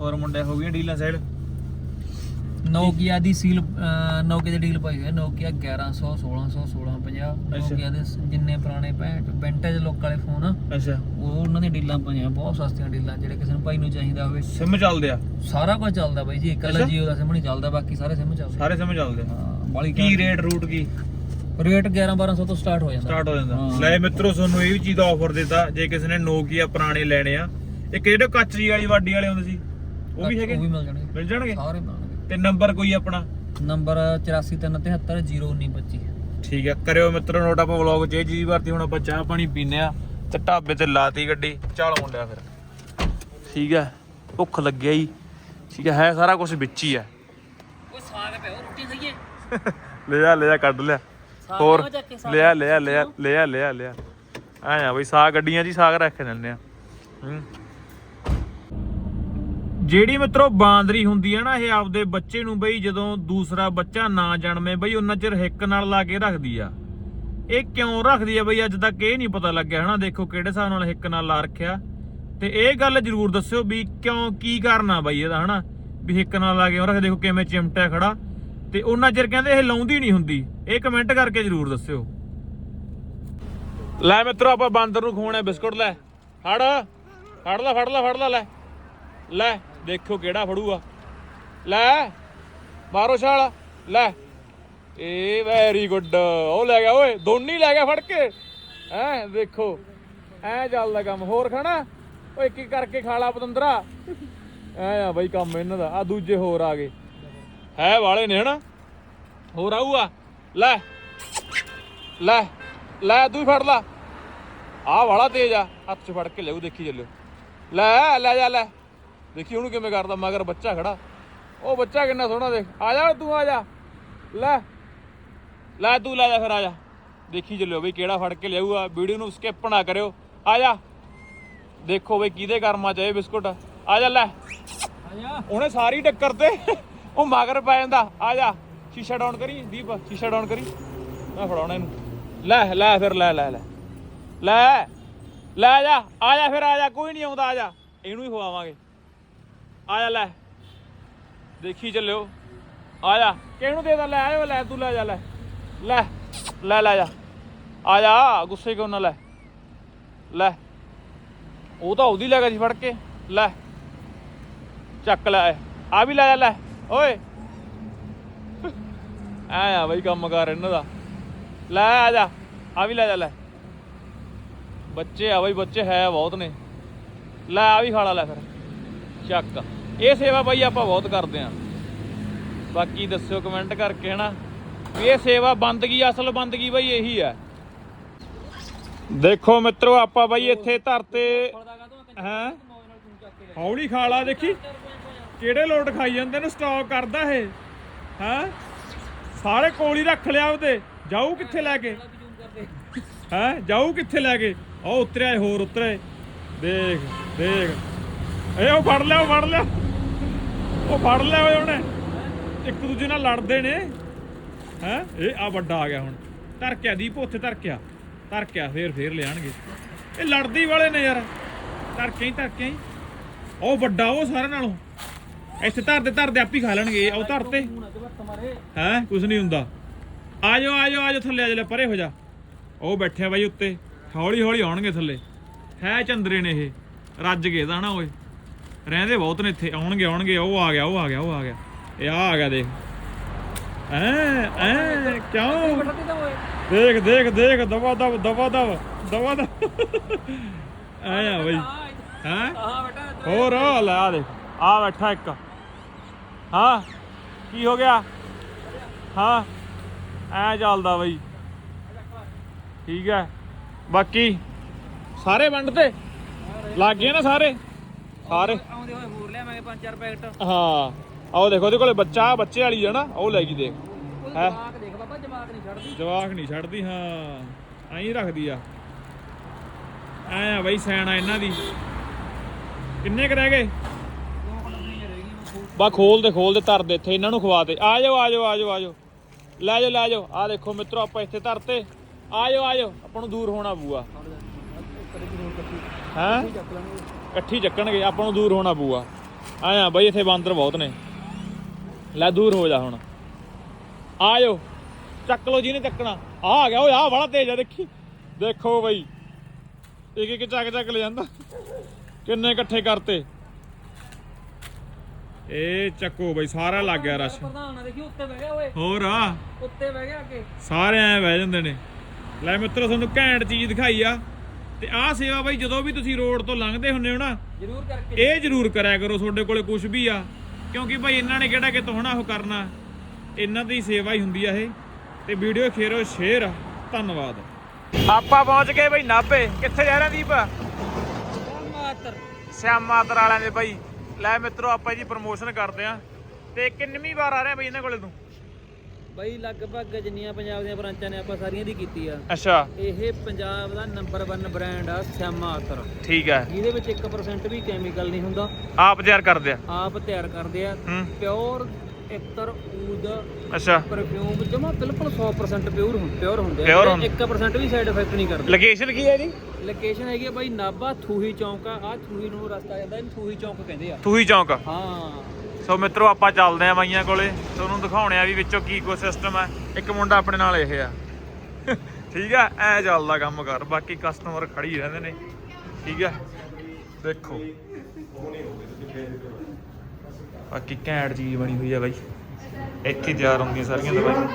ਹੋਰ ਮੁੰਡੇ ਹੋ ਗਏ ਡੀਲਾਂ ਸਾਈਡ। ਨੋਕੀਆ ਦੀ ਸੀਲ ਨੋਕੀਆ ਦੀ ਡੀਲ ਪਾਈ ਹੋਈ ਹੈ। ਨੋਕੀਆ 1100 1600 1650 ਨੋਕੀਆ ਦੇ ਜਿੰਨੇ ਪੁਰਾਣੇ ਵਿੰਟੇਜ ਲੋਕ ਵਾਲੇ ਫੋਨ ਅੱਛਾ। ਉਹ ਉਹਨਾਂ ਦੀਆਂ ਡੀਲਾਂ ਪਾਈਆਂ। ਬਹੁਤ ਸਸਤੀਆਂ ਡੀਲਾਂ ਜਿਹੜੇ ਕਿਸੇ ਨੂੰ ਭਾਈ ਨੂੰ ਚਾਹੀਦਾ ਹੋਵੇ। ਸਿਮ ਚੱਲਦੇ ਆ। ਸਾਰਾ ਕੁਝ ਚੱਲਦਾ ਬਾਈ ਜੀ ਇਕੱਲਾ। ਜੀਓ ਦਾ ਸਿਮ ਨਹੀਂ ਚੱਲਦਾ ਬਾਕੀ ਸਾਰੇ ਸਿਮ ਚੱਲਦੇ। ਸਾਰੇ ਸਿਮ ਚੱਲਦੇ। ਹਾਂ ਬਾਲੀ ਕੀ ਰੇਟ ਰੂਟ ਕੀ? ਰੇਟ 11 1200 ਤੋਂ ਸਟਾਰਟ ਹੋ ਜਾਂਦਾ। ਸਟਾਰਟ ਹੋ ਜਾਂਦਾ। ਲੈ ਮਿੱਤਰੋ ਤੁਹਾਨੂੰ ਇਹ ਵੀ ਚੀਜ਼ ਦਾ ਆਫਰ ਦਿੱਤਾ ਜੇ ਕਿਸੇ ਨੇ ਨੋਕੀਆ ਪੁਰਾਣੇ ਲੈਣੇ ਆ। ਇੱਕ ਜਿਹੜੇ ਕੱਚਰੀ ਵਾਲੀ ਵਾਡੀ ਵਾਲੇ ਹੁੰਦੇ ਸੀ। ਉਹ ਵੀ ਹੈਗੇ? ਉਹ ਵੀ ਮਿਲ ਜਾਣਗੇ। ਮਿਲ ਜਾਣਗੇ? ਸਾਰੇ ਮਿਲਣਗੇ। ਤੇ ਨੰਬਰ ਕੋਈ ਆਪਣਾ? ਨੰਬਰ 8437701925 ਠੀਕ ਹੈ ਕਰਿਓ ਮਿੱਤਰੋ ਨੋਟ ਆਪਾਂ ਵਲੌਗ ਚ ਇਹ ਚੀਜ਼ ਵਰਤੀ ਹੁਣ ਆਪਾਂ ਚਾਹ ਪਾਣੀ ਪੀਨੇ ਆ ਤੇ ਢਾਬੇ ਤੇ ਲਾਤੀ ਗੱਡੀ। ਚੱਲ ਮੁੰਡਿਆ ਫਿਰ। ਠੀਕ ਹੈ ਭੁੱਖ ਲੱਗਿਆ ਹੀ ਠੀਕ ਹੈ ਹੈ ਸਾਰਾ ਕੁਝ ਵਿੱਚ ਹੀ ਹੈ ਓਏ ਸਾਗ ਪਿਆ ਰੋਟੀ ਖਾਈਏ? ਲਿਆ ਲਿਆ ਕੱਢ ਲਿਆ। ਹੋਰ। ਲਿਆ ਲਿਆ ਲਿਆ ਲਿਆ ਲਿਆ ਲਿਆ ਆਇਆ ਬਈ ਸਾਗ ਗੱਡੀਆਂ ਹੀ ਸਾਗ ਰੱਖ ਲੈਂਦੇ ਆ। ਹੂੰ। ਜਿਹੜੀ ਮਿੱਤਰੋ ਬਾਂਦਰੀ ਹੁੰਦੀ ਹੈ ਨਾ, ਇਹ ਆਪਦੇ ਬੱਚੇ ਨੂੰ ਬਈ ਜਦੋਂ ਦੂਸਰਾ ਬੱਚਾ ਨਾ ਜਨਮੇ ਬਈ, ਉਹਨਾਂ ਚਿਰ ਹਿੱਕ ਨਾਲ ਲਾ ਕੇ ਰੱਖਦੀ ਆ। ਇਹ ਕਿਉਂ ਰੱਖਦੀ ਆ ਬਈ, ਅੱਜ ਤੱਕ ਇਹ ਨਹੀਂ ਪਤਾ ਲੱਗਿਆ ਹਨਾ, ਦੇਖੋ ਕਿਹੜੇ ਹਿਸਾਬ ਨਾਲ ਹਿੱਕ ਨਾਲ ਲਾ ਰੱਖਿਆ। ਤੇ ਇਹ ਗੱਲ ਜ਼ਰੂਰ ਦੱਸਿਓ ਵੀ ਕਿਉਂ, ਕੀ ਕਰਨਾ ਬਈ ਇਹਦਾ ਹਨਾ, ਵੀ ਹਿੱਕ ਨਾਲ ਲਾ ਕੇ ਰੱਖ ਦੇਖੋ ਕਿਵੇਂ ਚਿਮਟਿਆ ਖੜਾ। ਤੇ ਉਹਨਾਂ ਚਿਰ ਕਹਿੰਦੇ ਇਹ ਲਾਉਂਦੀ ਨਹੀਂ ਹੁੰਦੀ। ਇਹ ਕਮੈਂਟ ਕਰਕੇ ਜ਼ਰੂਰ ਦੱਸਿਓ। ਲੈ ਮਿੱਤਰੋ, ਆਪਾਂ ਬਾਂਦਰ ਨੂੰ ਖਵਾਉਣਾ ਬਿਸਕੁਟ ਲੈ। ਫੜ ਫੜ ਲੈ ਫੜ ਲੈ ਫੜ ਲੈ ਲੈ। ਲੈ। ਦੇਖੋ ਕਿਹੜਾ ਫੜੂਗਾ। ਲੈ, ਮਾਰੋ ਛਾਲ, ਲੈ। ਏ ਵੈਰੀ ਗੁੱਡ ਉਹ ਲੈ ਗਿਆ, ਓਏ, ਦੋਨੀ ਲੈ ਗਿਆ ਫੜ ਕੇ। ਹੈ, ਦੇਖੋ, ਐ ਚੱਲਦਾ ਕੰਮ। ਹੋਰ ਖਾਣਾ? ਓਏ ਇੱਕ ਕਰਕੇ ਖਾ ਲਾ ਪਤੰਦਰਾ? ਐ ਆ ਬਈ ਕੰਮ ਇਹਨਾਂ ਦਾ। ਆ ਦੂਜੇ ਹੋਰ ਆ ਗਏ। ਹੈ ਵਾਲੇ ਨੇ, ਹਨਾ? ਹੋਰ ਆਊਗਾ? ਲੈ ਲੈ ਲੈ, ਤੂੰ ਫੜ ਲਾ। ਆ ਵਾਲਾ ਤੇਜ ਆ। ਹੱਥ 'ਚ ਫੜ ਕੇ ਲਿਆਉ ਦੇਖੀ ਚੱਲਿਓ। ਲੈ ਲੈ ਜਾ, ਲੈ। ਦੇਖੀ ਉਹਨੂੰ ਕਿਵੇਂ ਕਰਦਾ ਮਗਰ ਬੱਚਾ ਖੜਾ। ਉਹ ਬੱਚਾ ਕਿੰਨਾ ਸੋਹਣਾ ਦੇਖ। ਆ ਜਾ ਤੂੰ ਆ ਜਾ। ਲੈ। ਲੈ ਤੂੰ ਲੈ ਜਾ ਫਿਰ ਆ ਜਾ। ਦੇਖੀ ਚੱਲਿਓ ਬਈ ਕਿਹੜਾ ਫੜ ਕੇ ਲਿਆਊਗਾ। ਵੀਡੀਓ ਨੂੰ ਸਕਿਪ ਨਾ ਕਰਿਓ। ਆ ਜਾ। ਦੇਖੋ ਬਈ ਕਿਹਦੇ ਕਰਮਾਂ ਚ ਇਹ ਬਿਸਕੁਟ। ਆ ਜਾ ਲੈ। ਉਹਨੇ ਸਾਰੀ ਟੱਕਰ ਤੇ ਉਹ ਮਗਰ ਪੈ ਜਾਂਦਾ। ਆ ਜਾ। ਸ਼ੀਸ਼ਾ ਡਾਊਨ ਕਰੀ ਦੀਪ ਸ਼ੀਸ਼ਾ ਡਾਊਨ ਕਰੀ। ਮੈਂ ਫੜਾਉਣਾ ਇਹਨੂੰ। ਲੈ ਲੈ ਫਿਰ ਲੈ ਲੈ ਲੈ। ਲੈ। ਲੈ ਜਾ। ਆ ਜਾ ਫਿਰ ਆ ਜਾ। ਕੋਈ ਨਹੀਂ ਆਉਂਦਾ ਆ ਜਾ। ਇਹਨੂੰ ਹੀ ਖਵਾਵਾਂਗੇ। ਆਇਆ ਲੈ। ਦੇਖੀ ਚੱਲਿਓ। ਆਇਆ। ਕਿਹਨੂੰ ਦੇ ਦਾਂ? ਲੈ ਆਇਓ ਲੈ, ਤੂੰ ਲੈ ਜਾ, ਲੈ। ਲੈ ਲੈ ਲੈ ਜਾ। ਆ ਜਾ ਗੁੱਸੇ ਕਿਉਂ ਨਾ ਲੈ। ਲੈ। ਉਹ ਤਾਂ ਉਹਦੀ ਲੈ ਗਿਆ ਸੀ ਫੜ ਕੇ। ਲੈ। ਚੱਕ ਲੈ। ਆ ਵੀ ਲੈ ਜਾ, ਲੈ। ਓਏ। ਐ ਆ ਬਈ ਕੰਮ ਕਰ ਇਹਨਾਂ ਦਾ। ਲੈ ਆ ਜਾ। ਆ ਵੀ ਲੈ ਜਾ, ਲੈ। ਬੱਚੇ ਆ ਬਈ, ਬੱਚੇ ਹੈ ਬਹੁਤ ਨੇ। ਲੈ, ਆ ਵੀ ਖਾਲਾ ਲੈ ਫਿਰ। ਚੱਕ ਇਹ ਸੇਵਾ ਬਾਈ ਆਪਾਂ ਬਹੁਤ ਕਰਦੇ ਆਂ। ਬਾਕੀ ਦੱਸਿਓ ਕਮੈਂਟ ਕਰਕੇ, ਹਨਾ? ਵੀ ਇਹ ਸੇਵਾ ਬੰਦਗੀ, ਅਸਲ ਬੰਦਗੀ ਬਈ ਇਹੀ ਹੈ ਦੇਖੋ ਮਿੱਤਰੋ, ਆਪਾਂ ਬਈ ਇੱਥੇ ਧਰਤੇ, ਹੈ? ਹੌਲੀ ਖਾ ਲਾ, ਦੇਖੀ। ਕਿਹੜੇ ਲੋਟ ਖਾਈ ਜਾਂਦੇ ਨੇ ਸਟਾਕ ਕਰਦਾ ਇਹ, ਹੈ? ਸਾਰੇ ਕੋਲ ਹੀ ਰੱਖ ਲਿਆ ਉਹਦੇ। ਜਾਊ ਕਿੱਥੇ ਲੈ ਕੇ? ਹੈ? ਜਾਊ ਕਿੱਥੇ ਲੈ ਕੇ? ਉਹ ਉਤਰਿਆ ਹੋਰ ਉਤਰੇ। ਦੇਖ ਦੇਖ। ਇਹ ਉਹ ਫੜ ਲਿਆ, ਉਹ ਫੜ ਲਿਆ। ਉਹ ਫੜ ਲਿਆ ਓਏ ਉਹਨੇ। ਇੱਕ ਦੂਜੇ ਨਾਲ ਲੜਦੇ ਨੇ। ਹੈ? ਇਹ ਆ ਵੱਡਾ ਆ ਗਿਆ ਹੁਣ। ਧਰਕਿਆ, ਦੀਪ ਉੱਥੇ ਧਰਕਿਆ। ਧਰਕਿਆ, ਫੇਰ ਫੇਰ ਲਿਆਣਗੇ। ਇਹ ਲੜਦੀ ਵਾਲੇ ਨੇ ਯਾਰ। ਧਰਕੇ ਹੀ ਧਰਕੇ ਹੀ। ਉਹ ਵੱਡਾ, ਉਹ ਸਾਰਿਆਂ ਨਾਲੋਂ। ਇੱਥੇ ਧਰਦੇ ਧਰਦੇ ਆਪ ਹੀ ਖਾ ਲੈਣਗੇ। ਉਹ ਧਰਤੇ ਹੈ? ਕੁਝ ਨਹੀਂ ਹੁੰਦਾ। ਆ ਜਾਓ ਆ ਜਾਓ ਆ ਜਾਓ ਥੱਲੇ, ਆ ਜਾ ਪਰੇ ਹੋ ਜਾ। ਉਹ ਬੈਠਿਆ ਬਾਈ ਉੱਤੇ। ਹੌਲੀ ਹੌਲੀ ਆਉਣਗੇ ਥੱਲੇ। ਹੈ ਚੰਦਰੇ ਨੇ ਇਹ। ਰੱਜ ਗਏ ਦਾ ਨਾ ਓਏ। ਰਹਿੰਦੇ ਬਹੁਤ ਨੇ ਇੱਥੇ, ਆਉਣਗੇ ਆਉਣਗੇ, ਉਹ ਆ ਗਿਆ, ਉਹ ਆ ਗਿਆ, ਉਹ ਆ ਗਿਆ। ਇਹ ਆ ਆ ਗਿਆ, ਦੇਖ। ਐ ਐ, ਕਿਉਂ? ਦੇਖ ਦੇਖ ਦੇਖ ਦਵਾ ਦਵ ਦਵਾ ਦਵ ਦਵਾ ਦਵ ਐ ਆ ਬਈ। ਹੈ? ਹੋਰ ਆ ਲੈ ਆ ਦੇਖ। ਆ ਬੈਠਾ ਇੱਕ। ਹਾਂ? ਕੀ ਹੋ ਗਿਆ? ਹਾਂ? ਐ ਚੱਲਦਾ ਬਈ। ਠੀਕ ਹੈ। ਬਾਕੀ ਸਾਰੇ ਵੰਡ ਤੇ? ਲੱਗ ਗਏ ਨਾ ਸਾਰੇ? ਸਾਰੇ ਆਉਂਦੇ ਹੋਏ ਹੋਰ ਲਿਆ ਮੈਂ ਪੰਜ ਚਾਰ ਪੈਕਟ। ਹਾਂ ਆਓ ਦੇਖੋ ਉਹਦੇ ਕੋਲੇ ਬੱਚਾ ਬੱਚੇ ਵਾਲੀ ਹੈ ਨਾ ਉਹ ਲੈ ਗਈ ਦੇਖ। ਹੈ? ਜਵਾਕ ਦੇਖ ਬਾਬਾ ਜਵਾਕ ਨਹੀਂ ਛੱਡਦੀ। ਜਵਾਕ ਨਹੀਂ ਛੱਡਦੀ ਹਾਂ। ਐਂ ਰੱਖਦੀ ਆ। ਐ ਆ ਬਈ ਸੈਣਾ ਇਹਨਾਂ ਦੀ। ਕਿੰਨੇ ਕ ਰਹਿ ਗਏ? ਬਾ ਖੋਲ ਦੇ ਖੋਲ ਦੇ ਧਰ ਦੇ ਇੱਥੇ ਇਹਨਾਂ ਨੂੰ ਖਵਾ ਦੇ। ਆ ਜਾਓ ਆ ਜਾਓ ਆ ਜਾਓ ਆ ਜਾਓ। ਲੈ ਜਾਓ ਲੈ ਜਾਓ। ਆ ਦੇਖੋ ਮਿੱਤਰੋ ਆਪਾਂ ਇੱਥੇ ਧਰਤੇ। ਆ ਜਾਓ ਆ ਜਾਓ। ਆਪਾਂ ਨੂੰ ਦੂਰ ਹੋਣਾ ਪਊਗਾ। ਹੈ? ਇਕੱਠੀ ਚੱਕਣਗੇ ਆਪਾਂ ਨੂੰ ਦੂਰ ਹੋਣਾ ਪਊਗਾ। ਆਇਆ ਬਈ ਇੱਥੇ ਬਾਂਦਰ ਬਹੁਤ ਨੇ। ਲੈ ਦੂਰ ਹੋ ਜਾ ਹੁਣ। ਆ ਜਾਓ ਚੱਕ ਲੋ ਜਿਹਨੇ ਚੱਕਣਾ। ਆ ਆ ਗਿਆ ਓਏ ਆ ਬੜਾ ਤੇਜ਼ ਆ ਦੇਖੀ। ਦੇਖੋ ਬਈ ਇੱਕ ਇੱਕ ਚੱਕ ਚੱਕ ਲੈ ਜਾਂਦਾ। ਕਿੰਨੇ ਇਕੱਠੇ ਕਰਤੇ। ਇਹ ਚੱਕੋ ਬਈ ਸਾਰਾ ਲੱਗ ਗਿਆ ਰਸ਼। ਪ੍ਰਧਾਨ ਆ ਦੇਖੀ ਉੱਤੇ ਬਹਿ ਗਿਆ ਓਏ। ਹੋਰ ਆ। ਉੱਤੇ ਬਹਿ ਗਿਆ ਅੱਗੇ। ਸਾਰੇ ਐ ਬਹਿ ਜਾਂਦੇ ਨੇ। ਲੈ ਮਿੱਤਰੋ ਤੁਹਾਨੂੰ ਘੈਂਟ ਚੀਜ਼ ਦਿਖਾਈ ਆ। ਤੇ ਆਹ ਸੇਵਾ ਬਈ ਜਦੋਂ ਵੀ ਤੁਸੀਂ ਰੋਡ ਤੋਂ ਲੰਘਦੇ ਹੁੰਨੇ ਹੋ ਨਾ ਜ਼ਰੂਰ ਕਰਕੇ ਇਹ ਜ਼ਰੂਰ ਕਰਿਆ ਕਰੋ ਤੁਹਾਡੇ ਕੋਲੇ ਕੁਝ ਵੀ ਆ। ਕਿਉਂਕਿ ਭਾਈ ਇਹਨਾਂ ਨੇ ਕਿਹੜਾ ਕਿਤੋਂ ਹਨਾ ਉਹ ਕਰਨਾ। ਇਹਨਾਂ ਦੀ ਸੇਵਾ ਹੀ ਹੁੰਦੀ ਆ ਇਹ। ਤੇ ਵੀਡੀਓ ਖੇਰੋ ਸ਼ੇਅਰ ਧੰਨਵਾਦ। ਆਪਾਂ ਪਹੁੰਚ ਗਏ ਬਈ ਨਾਭੇ। ਕਿੱਥੇ ਜਾ ਰਹੇ ਦੀਪ? ਮਾਤਰ। ਸਿਆਮਾਤਰ ਵਾਲਿਆਂ ਦੇ ਬਾਈ। ਲੈ ਮਿੱਤਰੋ ਆਪਾਂ ਜੀ ਪ੍ਰਮੋਸ਼ਨ ਕਰਦੇ ਆ। ਤੇ ਕਿੰਨਵੀਂ ਵਾਰ ਆ ਰਹੇ ਬਈ ਇਹਨਾਂ ਕੋਲੇ ਤੂੰ? ਬਾਈ ਲਗਭਗ ਜਿੰਨੀਆਂ ਪੰਜਾਬ ਦੀਆਂ ਬ੍ਰਾਂਚਾਂ ਨੇ ਆਪਾਂ ਸਾਰੀਆਂ ਦੀ ਕੀਤੀ ਆ। ਅੱਛਾ। ਇਹ ਪੰਜਾਬ ਦਾ ਨੰਬਰ 1 ਬ੍ਰਾਂਡ ਆ ਸਿਆਮਾ ਅਤਰ ਠੀਕ ਹੈ ਜਿਹਦੇ ਵਿੱਚ 1% ਵੀ ਕੈਮੀਕਲ ਨਹੀਂ ਹੁੰਦਾ। ਆਪ ਤਿਆਰ ਕਰਦੇ ਆ? ਆਪ ਤਿਆਰ ਕਰਦੇ ਆ। ਪਿਓਰ ਇਤਰ ਊਦ ਅੱਛਾ। ਪਰਫਿਊਮ ਜਮਾ ਬਿਲਕੁਲ 100% ਪਿਓਰ ਹੁੰਦੇ ਪਿਓਰ ਹੁੰਦੇ ਆ। ਹੁੰਦੇ। 1% ਵੀ ਸਾਈਡ ਇਫੈਕਟ ਨਹੀਂ ਕਰਦੇ। ਲੋਕੇਸ਼ਨ ਕੀ ਹੈ ਜੀ ਲੋਕੇਸ਼ਨ ਹੈਗੀ ਆ ਬਾਈ ਨਾਭਾ ਥੂਹੀ ਚੌਂਕ ਆ। ਆ ਥੂਹੀ ਨੂੰ ਰਸਤਾ ਜਾਂਦਾ ਇਹਨੂੰ ਥੂਹੀ ਚੌਂਕ ਕਹਿੰਦੇ ਆ। ਤੂਹੀ ਚੌਂਕ ਹਾਂ। ਸੋ ਮਿੱਤਰੋ, ਆਪਾਂ ਚੱਲਦੇ ਆ ਬਾਈਆਂ ਕੋਲੇ। ਤੁਹਾਨੂੰ ਦਿਖਾਉਣੇ ਆ ਵੀ ਵਿੱਚੋਂ ਕੀ ਕੋ ਸਿਸਟਮ ਹੈ। ਇੱਕ ਮੁੰਡਾ ਆਪਣੇ ਨਾਲ ਇਹ ਆ। ਠੀਕ ਆ, ਐ ਚੱਲਦਾ ਕੰਮ ਕਰ। ਬਾਕੀ ਕਸਟਮਰ ਖੜੀ ਰਹਿੰਦੇ ਨੇ। ਠੀਕ ਆ। ਦੇਖੋ। ਬਾਕੀ ਘੈਂਟ ਚੀਜ਼ ਬਣੀ ਹੋਈ ਆ ਬਾਈ। ਇੱਥੇ ਤਿਆਰ ਹੁੰਦੀਆਂ ਸਾਰੀਆਂ ਦਵਾਈਆਂ